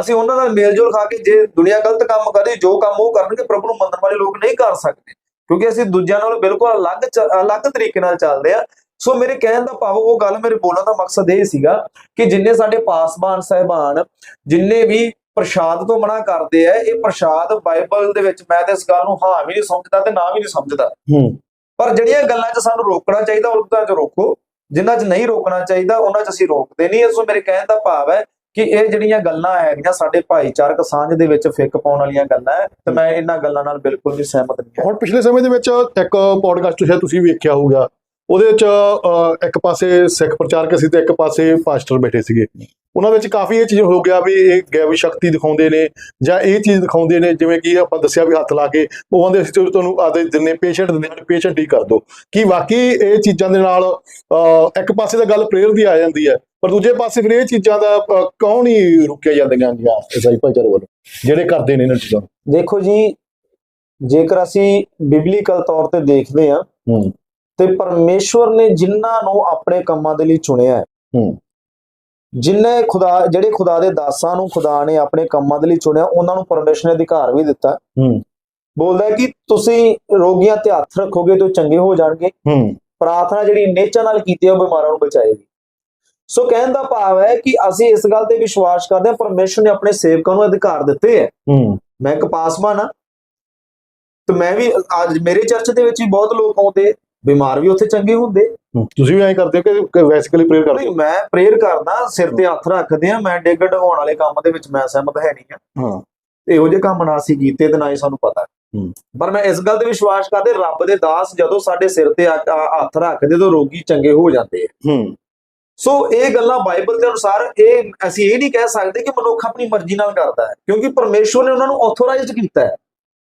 ਅਸੀਂ ਉਹਨਾਂ ਨਾਲ ਮੇਲਜੋਲ ਖਾ ਕੇ ਜੇ ਦੁਨੀਆ ਗਲਤ ਕੰਮ ਕਰੇ ਜੋ ਕੰਮ ਉਹ ਕਰਨਗੇ ਪ੍ਰਭੂ ਨੂੰ ਮੰਨਣ ਵਾਲੇ ਲੋਕ ਨਹੀਂ ਕਰ ਸਕਦੇ। ਕਿਉਂਕਿ ਅਸੀਂ ਦੂਜਿਆਂ ਨਾਲੋਂ ਬਿਲਕੁਲ ਅਲੱਗ ਅਲੱਗ ਤਰੀਕੇ ਨਾਲ ਚੱਲਦੇ ਆ ਸੋ ਮੇਰੇ ਕਹਿਣ ਦਾ ਭਾਵ ਉਹ ਗੱਲ ਮੇਰੇ ਬੋਲਣ ਦਾ ਮਕਸਦ ਇਹ ਸੀਗਾ ਕਿ ਜਿੰਨੇ ਸਾਡੇ ਪਾਸਬਾਨ ਸਹਿਬਾਨ ਜਿੰਨੇ ਵੀ ਪ੍ਰਸ਼ਾਦ ਤੋਂ ਮਨਾ ਕਰਦੇ ਆ ਇਹ ਪ੍ਰਸ਼ਾਦ ਬਾਈਬਲ ਦੇ ਵਿੱਚ ਮੈਂ ਤੇ ਇਸ ਗੱਲ ਨੂੰ ਹਾਂ ਵੀ ਨਹੀਂ ਸਮਝਦਾ ਤੇ ਨਾ ਵੀ ਨਹੀਂ ਸਮਝਦਾ। ਹੂੰ। ਪਰ ਜਿਹੜੀਆਂ ਗੱਲਾਂ 'ਚ ਸਾਨੂੰ ਰੋਕਣਾ ਚਾਹੀਦਾ ਉਹਨਾਂ 'ਚ ਰੋਕੋ ਜਿਨ੍ਹਾਂ 'ਚ ਨਹੀਂ ਰੋਕਣਾ ਚਾਹੀਦਾ ਉਹਨਾਂ 'ਚ ਅਸੀਂ ਰੋਕਦੇ ਨਹੀਂ। ਸੋ ਮੇਰੇ ਕਹਿਣ ਦਾ ਭਾਵ ਹੈ ਕਿ ਇਹ ਜਿਹੜੀਆਂ ਗੱਲਾਂ ਹੈਗੀਆਂ ਸਾਡੇ ਭਾਈਚਾਰਕ ਸਾਂਝ ਦੇ ਵਿੱਚ ਫਿੱਕ ਪਾਉਣ ਵਾਲੀਆਂ ਗੱਲਾਂ ਹੈ ਤੇ ਮੈਂ ਇਹਨਾਂ ਗੱਲਾਂ ਨਾਲ ਬਿਲਕੁਲ ਵੀ ਸਹਿਮਤ ਨਹੀਂ ਹਾਂ। ਹੁਣ ਪਿਛਲੇ ਸਮੇਂ ਦੇ ਵਿੱਚ ਇੱਕ ਪੋਡਕਾਸਟ ਸ਼ਾਇਦ ਤੁਸੀਂ ਵੇਖਿਆ ਹੋਊਗਾ ਉਹਦੇ ਵਿੱਚ ਅਹ, ਇੱਕ ਪਾਸੇ ਸਿੱਖ ਪ੍ਰਚਾਰਕ ਸੀ ਤੇ ਇੱਕ ਪਾਸੇ ਪਾਸਟਰ ਬੈਠੇ ਸੀਗੇ। ਉਹਨਾਂ ਵਿੱਚ ਕਾਫੀ ਇਹ ਚੀਜ਼ ਹੋ ਗਿਆ ਵੀ ਇਹ ਗੈਵੀ ਸ਼ਕਤੀ ਦਿਖਾਉਂਦੇ ਨੇ ਜਾਂ ਇਹ ਚੀਜ਼ ਦਿਖਾਉਂਦੇ ਨੇ ਜਿਵੇਂ ਕਿ ਆਪਾਂ ਦੱਸਿਆ ਵੀ ਹੱਥ ਲਾ ਕੇ ਉਹ ਕਹਿੰਦੇ ਅਸੀਂ ਤੁਹਾਨੂੰ- ਆਦੇ ਦਿੰਨੇ ਪੇਸ਼ੈਂਟ ਦਿੰਦੇ ਨੇ ਪੇਸ਼ੈਂਟ ਹੀ ਕਰ ਦਿਓ ਕੀ ਵਾਕਈ ਇਹ ਚੀਜ਼ਾਂ ਦੇ ਨਾਲ ਇੱਕ ਪਾਸੇ ਤਾਂ ਗੱਲ ਪ੍ਰੇਅਰ ਦੀ ਆ ਜਾਂਦੀ ਹੈ ਪਰ ਦੂਜੇ ਪਾਸੇ ਫਿਰ ਇਹ ਚੀਜ਼ਾਂ ਦਾ ਕਿਉਂ ਨਹੀਂ ਰੁਕਿਆ ਜਾਂਦੀਆਂ ਗਿਆ ਇਸਾਈ ਭਾਈਚਾਰੇ ਵੱਲੋਂ ਜਿਹੜੇ ਕਰਦੇ ਨੇ ਇਹਨਾਂ ਚੀਜ਼ਾਂ ਨੂੰ? ਦੇਖੋ ਜੀ ਜੇਕਰ ਅਸੀਂ ਬਿਬਲੀਕਲ ਤੌਰ ਤੇ ਦੇਖਦੇ ਹਾਂ ਹੂੰ। ਤੇ ਪਰਮੇਸ਼ਵਰ ਨੇ ਜਿਨ੍ਹਾਂ ਨੂੰ ਆਪਣੇ ਕੰਮਾਂ ਦੇ ਲਈ ਚੁਣਿਆ ਹੈ। ਹੂੰ। ਜਿਨ੍ਹਾਂ ਖੁਦਾ ਜਿਹੜੇ ਖੁਦਾ ਦੇ ਦਾਸਾਂ ਨੂੰ ਖੁਦਾ ਨੇ ਆਪਣੇ ਕੰਮਾਂ ਦੇ ਲਈ ਚੁਣਿਆ ਉਹਨਾਂ ਨੂੰ ਪਰਮੇਸ਼ਰ ਨੇ ਅਧਿਕਾਰ ਵੀ ਦਿੱਤਾ। ਹੂੰ। ਬੋਲਦਾ ਹੈ ਕਿ ਤੁਸੀਂ ਰੋਗੀਆਂ ਤੇ ਹੱਥ ਰੱਖੋਗੇ ਤੇ ਚੰਗੇ ਹੋ ਜਾਣਗੇ। ਹੂੰ। ਪ੍ਰਾਰਥਨਾ ਜਿਹੜੀ ਨੇਚਾ ਨਾਲ ਕੀਤੀ ਹੈ ਉਹ ਬਿਮਾਰਾਂ ਨੂੰ ਬਚਾਏਗੀ। ਸੋ ਕਹਿਣ ਦਾ ਭਾਵ ਹੈ ਕਿ ਅਸੀਂ ਇਸ ਗੱਲ ਤੇ ਵਿਸ਼ਵਾਸ ਕਰਦੇ ਹਾਂ ਪਰਮੇਸ਼ਰ ਨੇ ਆਪਣੇ ਸੇਵਕਾਂ ਨੂੰ ਅਧਿਕਾਰ ਦਿੱਤੇ ਹੈ। ਹੂੰ। ਮੈਂ ਇੱਕ ਪਾਸਵਾਨ ਹਾਂ। ਤੇ ਮੈਂ ਵੀ ਅੱਜ ਮੇਰੇ ਚਰਚ ਦੇ ਵਿੱਚ ਵੀ ਬਹੁਤ ਲੋਕ ਆਉਂਦੇ ਬਿਮਾਰ ਵੀ ਉੱਥੇ ਚੰਗੇ ਹੁੰਦੇ। ਤੁਸੀਂ ਵੀ ਐਂ ਕਰਦੇ ਹੋ ਕਿ ਵੈਸਿਕਲੀ ਪ੍ਰੇਅਰ ਕਰਦੇ ਨਹੀਂ ਮੈਂ ਪ੍ਰੇਅਰ ਕਰਦਾ ਸਿਰ ਤੇ ਹੱਥ ਰੱਖਦੇ ਆ ਮੈਂ ਡਿੱਗ ਢਵਾਉਣ ਵਾਲੇ ਕੰਮ ਦੇ ਵਿੱਚ ਮੈਂ ਸਹਿਮਤ ਹੈ ਨਹੀਂ ਆ ਹੋ। ਇਹੋ ਜਿਹੇ ਕੰਮ ਨਾ ਅਸੀਂ ਕੀਤੇ ਤੇ ਨਾ ਹੀ ਸਾਨੂੰ ਪਤਾ। ਪਰ ਮੈਂ ਇਸ ਗੱਲ ਤੇ ਵਿਸ਼ਵਾਸ ਕਰਦੇ ਰੱਬ ਦੇ ਦਾਸ ਜਦੋਂ ਸਾਡੇ ਸਿਰ ਤੇ ਹੱਥ ਰੱਖਦੇ ਤਾਂ ਰੋਗੀ ਚੰਗੇ ਹੋ ਜਾਂਦੇ ਆ। ਸੋ ਇਹ ਗੱਲਾਂ ਬਾਈਬਲ ਦੇ ਅਨੁਸਾਰ ਇਹ ਅਸੀਂ ਇਹ ਨਹੀਂ ਕਹਿ ਸਕਦੇ ਕਿ ਮਨੁੱਖ ਆਪਣੀ ਮਰਜ਼ੀ ਨਾਲ ਕਰਦਾ ਹੈ ਕਿਉਂਕਿ ਪਰਮੇਸ਼ਵਰ ਨੇ ਉਹਨਾਂ ਨੂੰ ਆਥੋਰਾਈਜ਼ਡ ਕੀਤਾ ਹੈ।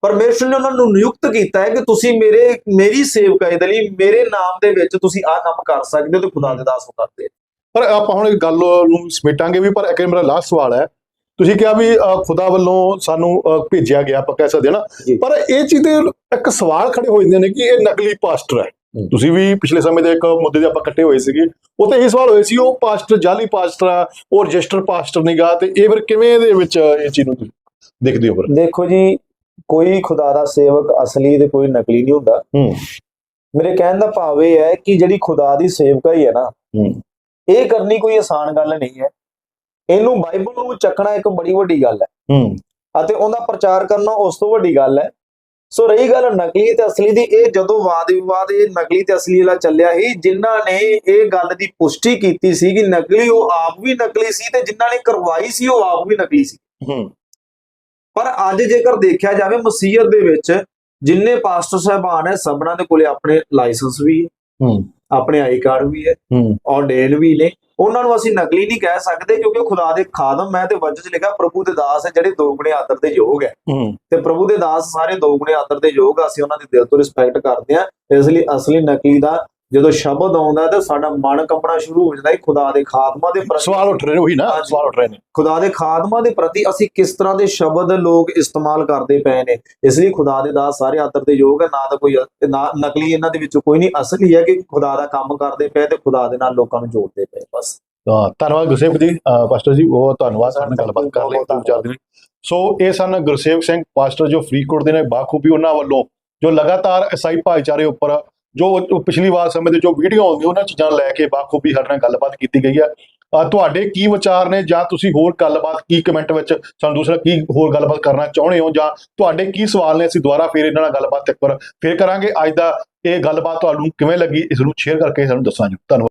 ਪਰਮੇਸ਼ਵਰ ਨੇ ਉਹਨਾਂ ਨੂੰ ਨਿਯੁਕਤ ਕੀਤਾ ਹੈ ਕਿ ਤੁਸੀਂ ਮੇਰੇ ਮੇਰੀ ਸੇਵਕਾਈ ਦੇ ਲਈ ਮੇਰੇ ਨਾਮ ਦੇ ਵਿੱਚ ਤੁਸੀਂ ਆਹ ਕੰਮ ਕਰ ਸਕਦੇ ਹੋ ਤੇ ਖੁਦਾ ਦੇ ਦਾਸ ਹੋ ਕਰਦੇ ਪਰ ਆਪਾਂ ਹੁਣ ਇਹ ਗੱਲ ਨੂੰ ਸਮੇਟਾਂਗੇ ਵੀ ਪਰ ਇੱਕ ਮੇਰਾ ਲਾਸਟ ਸਵਾਲ ਹੈ। ਤੁਸੀਂ ਕਿਹਾ ਵੀ ਖੁਦਾ ਵੱਲੋਂ ਸਾਨੂੰ ਭੇਜਿਆ ਗਿਆ ਆਪਾਂ ਕਹਿ ਸਕਦੇ ਹਾਂ। ਨਾ। ਪਰ ਇਹ ਚੀਜ਼ ਦੇ ਇੱਕ ਸਵਾਲ ਖੜੇ ਹੋ ਜਾਂਦੇ ਨੇ ਕਿ ਇਹ ਨਕਲੀ ਪਾਸਟਰ ਹੈ। ਤੁਸੀਂ ਵੀ ਪਿਛਲੇ ਸਮੇਂ ਦੇ ਇੱਕ ਮੁੱਦੇ ਤੇ ਆਪਾਂ ਇਕੱਠੇ ਹੋਏ ਸੀਗੇ। ਤੇ ਇਹ ਸਵਾਲ ਹੋਏ ਸੀ ਉਹ ਪਾਸਟਰ ਜਾਲੀ ਪਾਸਟਰ ਆ ਉਹ ਰਜਿਸਟਰ ਪਾਸਟਰ ਨਹੀਂਗਾ ਤੇ ਇਹ ਫਿਰ ਕਿਵੇਂ ਇਹਦੇ ਵਿੱਚ ਇਹ ਚੀਜ਼ ਨੂੰ ਦੇਖਦੇ ਹੋ ਫਿਰ? ਦੇਖੋ ਜੀ ਕੋਈ ਖੁਦਾ ਦਾ ਸੇਵਕ ਅਸਲੀ ਤੇ ਕੋਈ ਨਕਲੀ ਨਹੀਂ ਹੁੰਦਾ। ਮੇਰੇ ਕਹਿਣ ਦਾ ਭਾਵ ਇਹ ਹੈ ਕਿ ਜਿਹੜੀ ਖੁਦਾ ਦੀ ਸੇਵਕਾਈ ਹੈ ਨਾ ਹੂੰ। ਇਹ ਕਰਨੀ ਕੋਈ ਆਸਾਨ ਗੱਲ ਨਹੀਂ ਹੈ। ਇਹਨੂੰ ਬਾਈਬਲ ਨੂੰ ਚੱਕਣਾ ਇੱਕ ਬੜੀ ਵੱਡੀ ਗੱਲ ਹੈ। ਹੂੰ। ਅਤੇ ਉਹਦਾ ਪ੍ਰਚਾਰ ਕਰਨਾ ਉਸ ਤੋਂ ਵੱਡੀ ਗੱਲ ਹੈ। ਸੋ ਰਹੀ ਗੱਲ ਨਕਲੀ ਤੇ ਅਸਲੀ ਦੀ ਇਹ ਜਦੋਂ ਵਾਦ ਵਿਵਾਦ ਇਹ ਨਕਲੀ ਤੇ ਅਸਲੀ ਵਾਲਾ ਚੱਲਿਆ ਸੀ ਜਿਨ੍ਹਾਂ ਨੇ ਇਹ ਗੱਲ ਦੀ ਪੁਸ਼ਟੀ ਕੀਤੀ ਸੀ ਕਿ ਨਕਲੀ ਉਹ ਆਪ ਵੀ ਨਕਲੀ ਸੀ ਤੇ ਜਿਨ੍ਹਾਂ ਨੇ ਕਰਵਾਈ ਸੀ ਉਹ ਆਪ ਵੀ ਨਕਲੀ ਸੀ। ਹੂੰ। ਪਰ ਅੱਜ ਜੇਕਰ ਦੇਖਿਆ ਜਾਵੇ ਮਸੀਹਤ ਦੇ ਵਿੱਚ ਜਿੰਨੇ ਪਾਸਟਰ ਸਾਹਿਬਾਨ ਹੈ ਸਭਨਾਂ ਦੇ ਕੋਲੇ ਆਪਣੇ ਲਾਇਸੈਂਸ ਵੀ ਹੈ। ਹੂੰ। ਆਪਣੇ ਆਈ ਕਾਰਡ ਵੀ ਹੈ। ਹੂੰ। ਔਰਡੇਨ ਵੀ ਨੇ। ਉਹਨਾਂ ਨੂੰ ਅਸੀਂ ਨਕਲੀ ਨਹੀਂ ਕਹਿ ਸਕਦੇ ਕਿਉਂਕਿ ਖੁਦਾ ਦੇ ਖਾਦਮ ਮੈਂ ਤੇ ਵਜਨ ਚ ਲਿਖਿਆ ਪ੍ਰਭੂ ਦੇ ਦਾਸ ਹੈ ਜਿਹੜੇ ਦੋਗੁਣੇ ਆਦਰ ਦੇ ਯੋਗ ਹੈ। ਹੂੰ। ਤੇ ਪ੍ਰਭੂ ਦੇ ਦਾਸ ਸਾਰੇ ਦੋਗੁਣੇ ਆਦਰ ਦੇ ਯੋਗ ਆ, ਅਸੀਂ ਉਹਨਾਂ ਦੀ ਦਿਲ ਤੋਂ ਰਿਸਪੈਕਟ ਕਰਦੇ ਆ ਇਸ ਲਈ ਅਸਲੀ ਨਕਲੀ ਦਾ ਜਦੋਂ ਸ਼ਬਦ ਆਉਂਦਾ ਤੇ ਸਾਡਾ ਮਨ ਕੰਪਣਾ ਸ਼ੁਰੂ ਹੋ ਜਾਂਦਾ ਹੈ ਖੁਦਾ ਦੇ ਖਾਦਮਾਂ ਦੇ ਪ੍ਰਤੀ। ਸਵਾਲ ਉੱਠ ਰਹੇ ਨੇ ਉਹੀ ਨਾ। ਸਵਾਲ ਉੱਠ ਰਹੇ ਨੇ। ਖੁਦਾ ਦੇ ਖਾਦਮਾਂ ਦੇ ਪ੍ਰਤੀ ਅਸੀਂ ਕਿਸ ਤਰ੍ਹਾਂ ਦੇ ਸ਼ਬਦ ਲੋਕ ਇਸਤੇਮਾਲ ਕਰਦੇ ਪਏ ਨੇ? ਇਸ ਲਈ ਖੁਦਾ ਦੇ ਦਾਸ ਸਾਰੇ ਆਦਰ ਦੇ ਯੋਗ ਹੈ ਨਾ ਤਾਂ ਕੋਈ ਨਕਲੀ ਇਹਨਾਂ ਦੇ ਵਿੱਚੋਂ ਕੋਈ ਨਹੀਂ ਅਸਲੀ ਹੈ ਕਿ ਖੁਦਾ ਦਾ ਕੰਮ ਕਰਦੇ ਪਏ ਤੇ ਖੁਦਾ ਦੇ ਨਾਲ ਲੋਕਾਂ ਨੂੰ ਜੋੜਦੇ ਪਏ ਬਸ। ਧੰਨਵਾਦ ਗੁਰਸੇਵਕ ਜੀ ਪਾਸਟਰ ਜੀ ਬਹੁਤ ਧੰਨਵਾਦ ਸਾਡੇ ਨਾਲ ਗੱਲਬਾਤ ਕਰਨ ਲਈ ਦੋ ਚਾਰ ਦਿਨ। ਸੋ ਇਹ ਸਨ ਗੁਰਸੇਵਕ ਸਿੰਘ ਪਾਸਟਰ ਜੋ ਫਰੀਦਕੋਟ ਦੇ ਨੇ ਬਾਖੂਬੀ ਉਹਨਾਂ ਵੱਲੋਂ ਜੋ ਲਗਾਤਾਰ ਈਸਾਈ ਭਾਈਚਾਰੇ ਉੱਪਰ ਜੋ ਪਿਛਲੀ ਵਾਰ ਸਮੇਂ ਦੇ ਜੋ ਵੀਡੀਓ ਆਉਂਦੀ, ਉਹਨਾਂ ਚੀਜ਼ਾਂ ਨੂੰ ਲੈ ਕੇ ਬਾਖੂਬੀ ਸਾਡੇ ਨਾਲ ਗੱਲਬਾਤ ਕੀਤੀ ਗਈ ਹੈ ਤੁਹਾਡੇ ਕੀ ਵਿਚਾਰ ਨੇ ਜਾਂ ਤੁਸੀਂ ਹੋਰ ਗੱਲਬਾਤ ਕੀ ਕਮੈਂਟ ਵਿੱਚ ਸਾਨੂੰ ਦੂਸਰਾ ਕੀ ਹੋਰ ਗੱਲਬਾਤ ਕਰਨਾ ਚਾਹੁੰਦੇ ਹੋ ਜਾਂ ਤੁਹਾਡੇ ਕੀ ਸਵਾਲ ਨੇ, ਅਸੀਂ ਦੁਬਾਰਾ ਫੇਰ ਇਹਨਾਂ ਨਾਲ ਗੱਲਬਾਤ ਇੱਕ ਵਾਰ ਫੇਰ ਕਰਾਂਗੇ। ਅੱਜ ਦਾ ਇਹ ਗੱਲਬਾਤ ਤੁਹਾਨੂੰ ਕਿਵੇਂ ਲੱਗੀ, ਇਸ ਨੂੰ ਸ਼ੇਅਰ ਕਰਕੇ ਸਾਨੂੰ ਦੱਸਾਂ ਜੀ ਧੰਨਵਾਦ।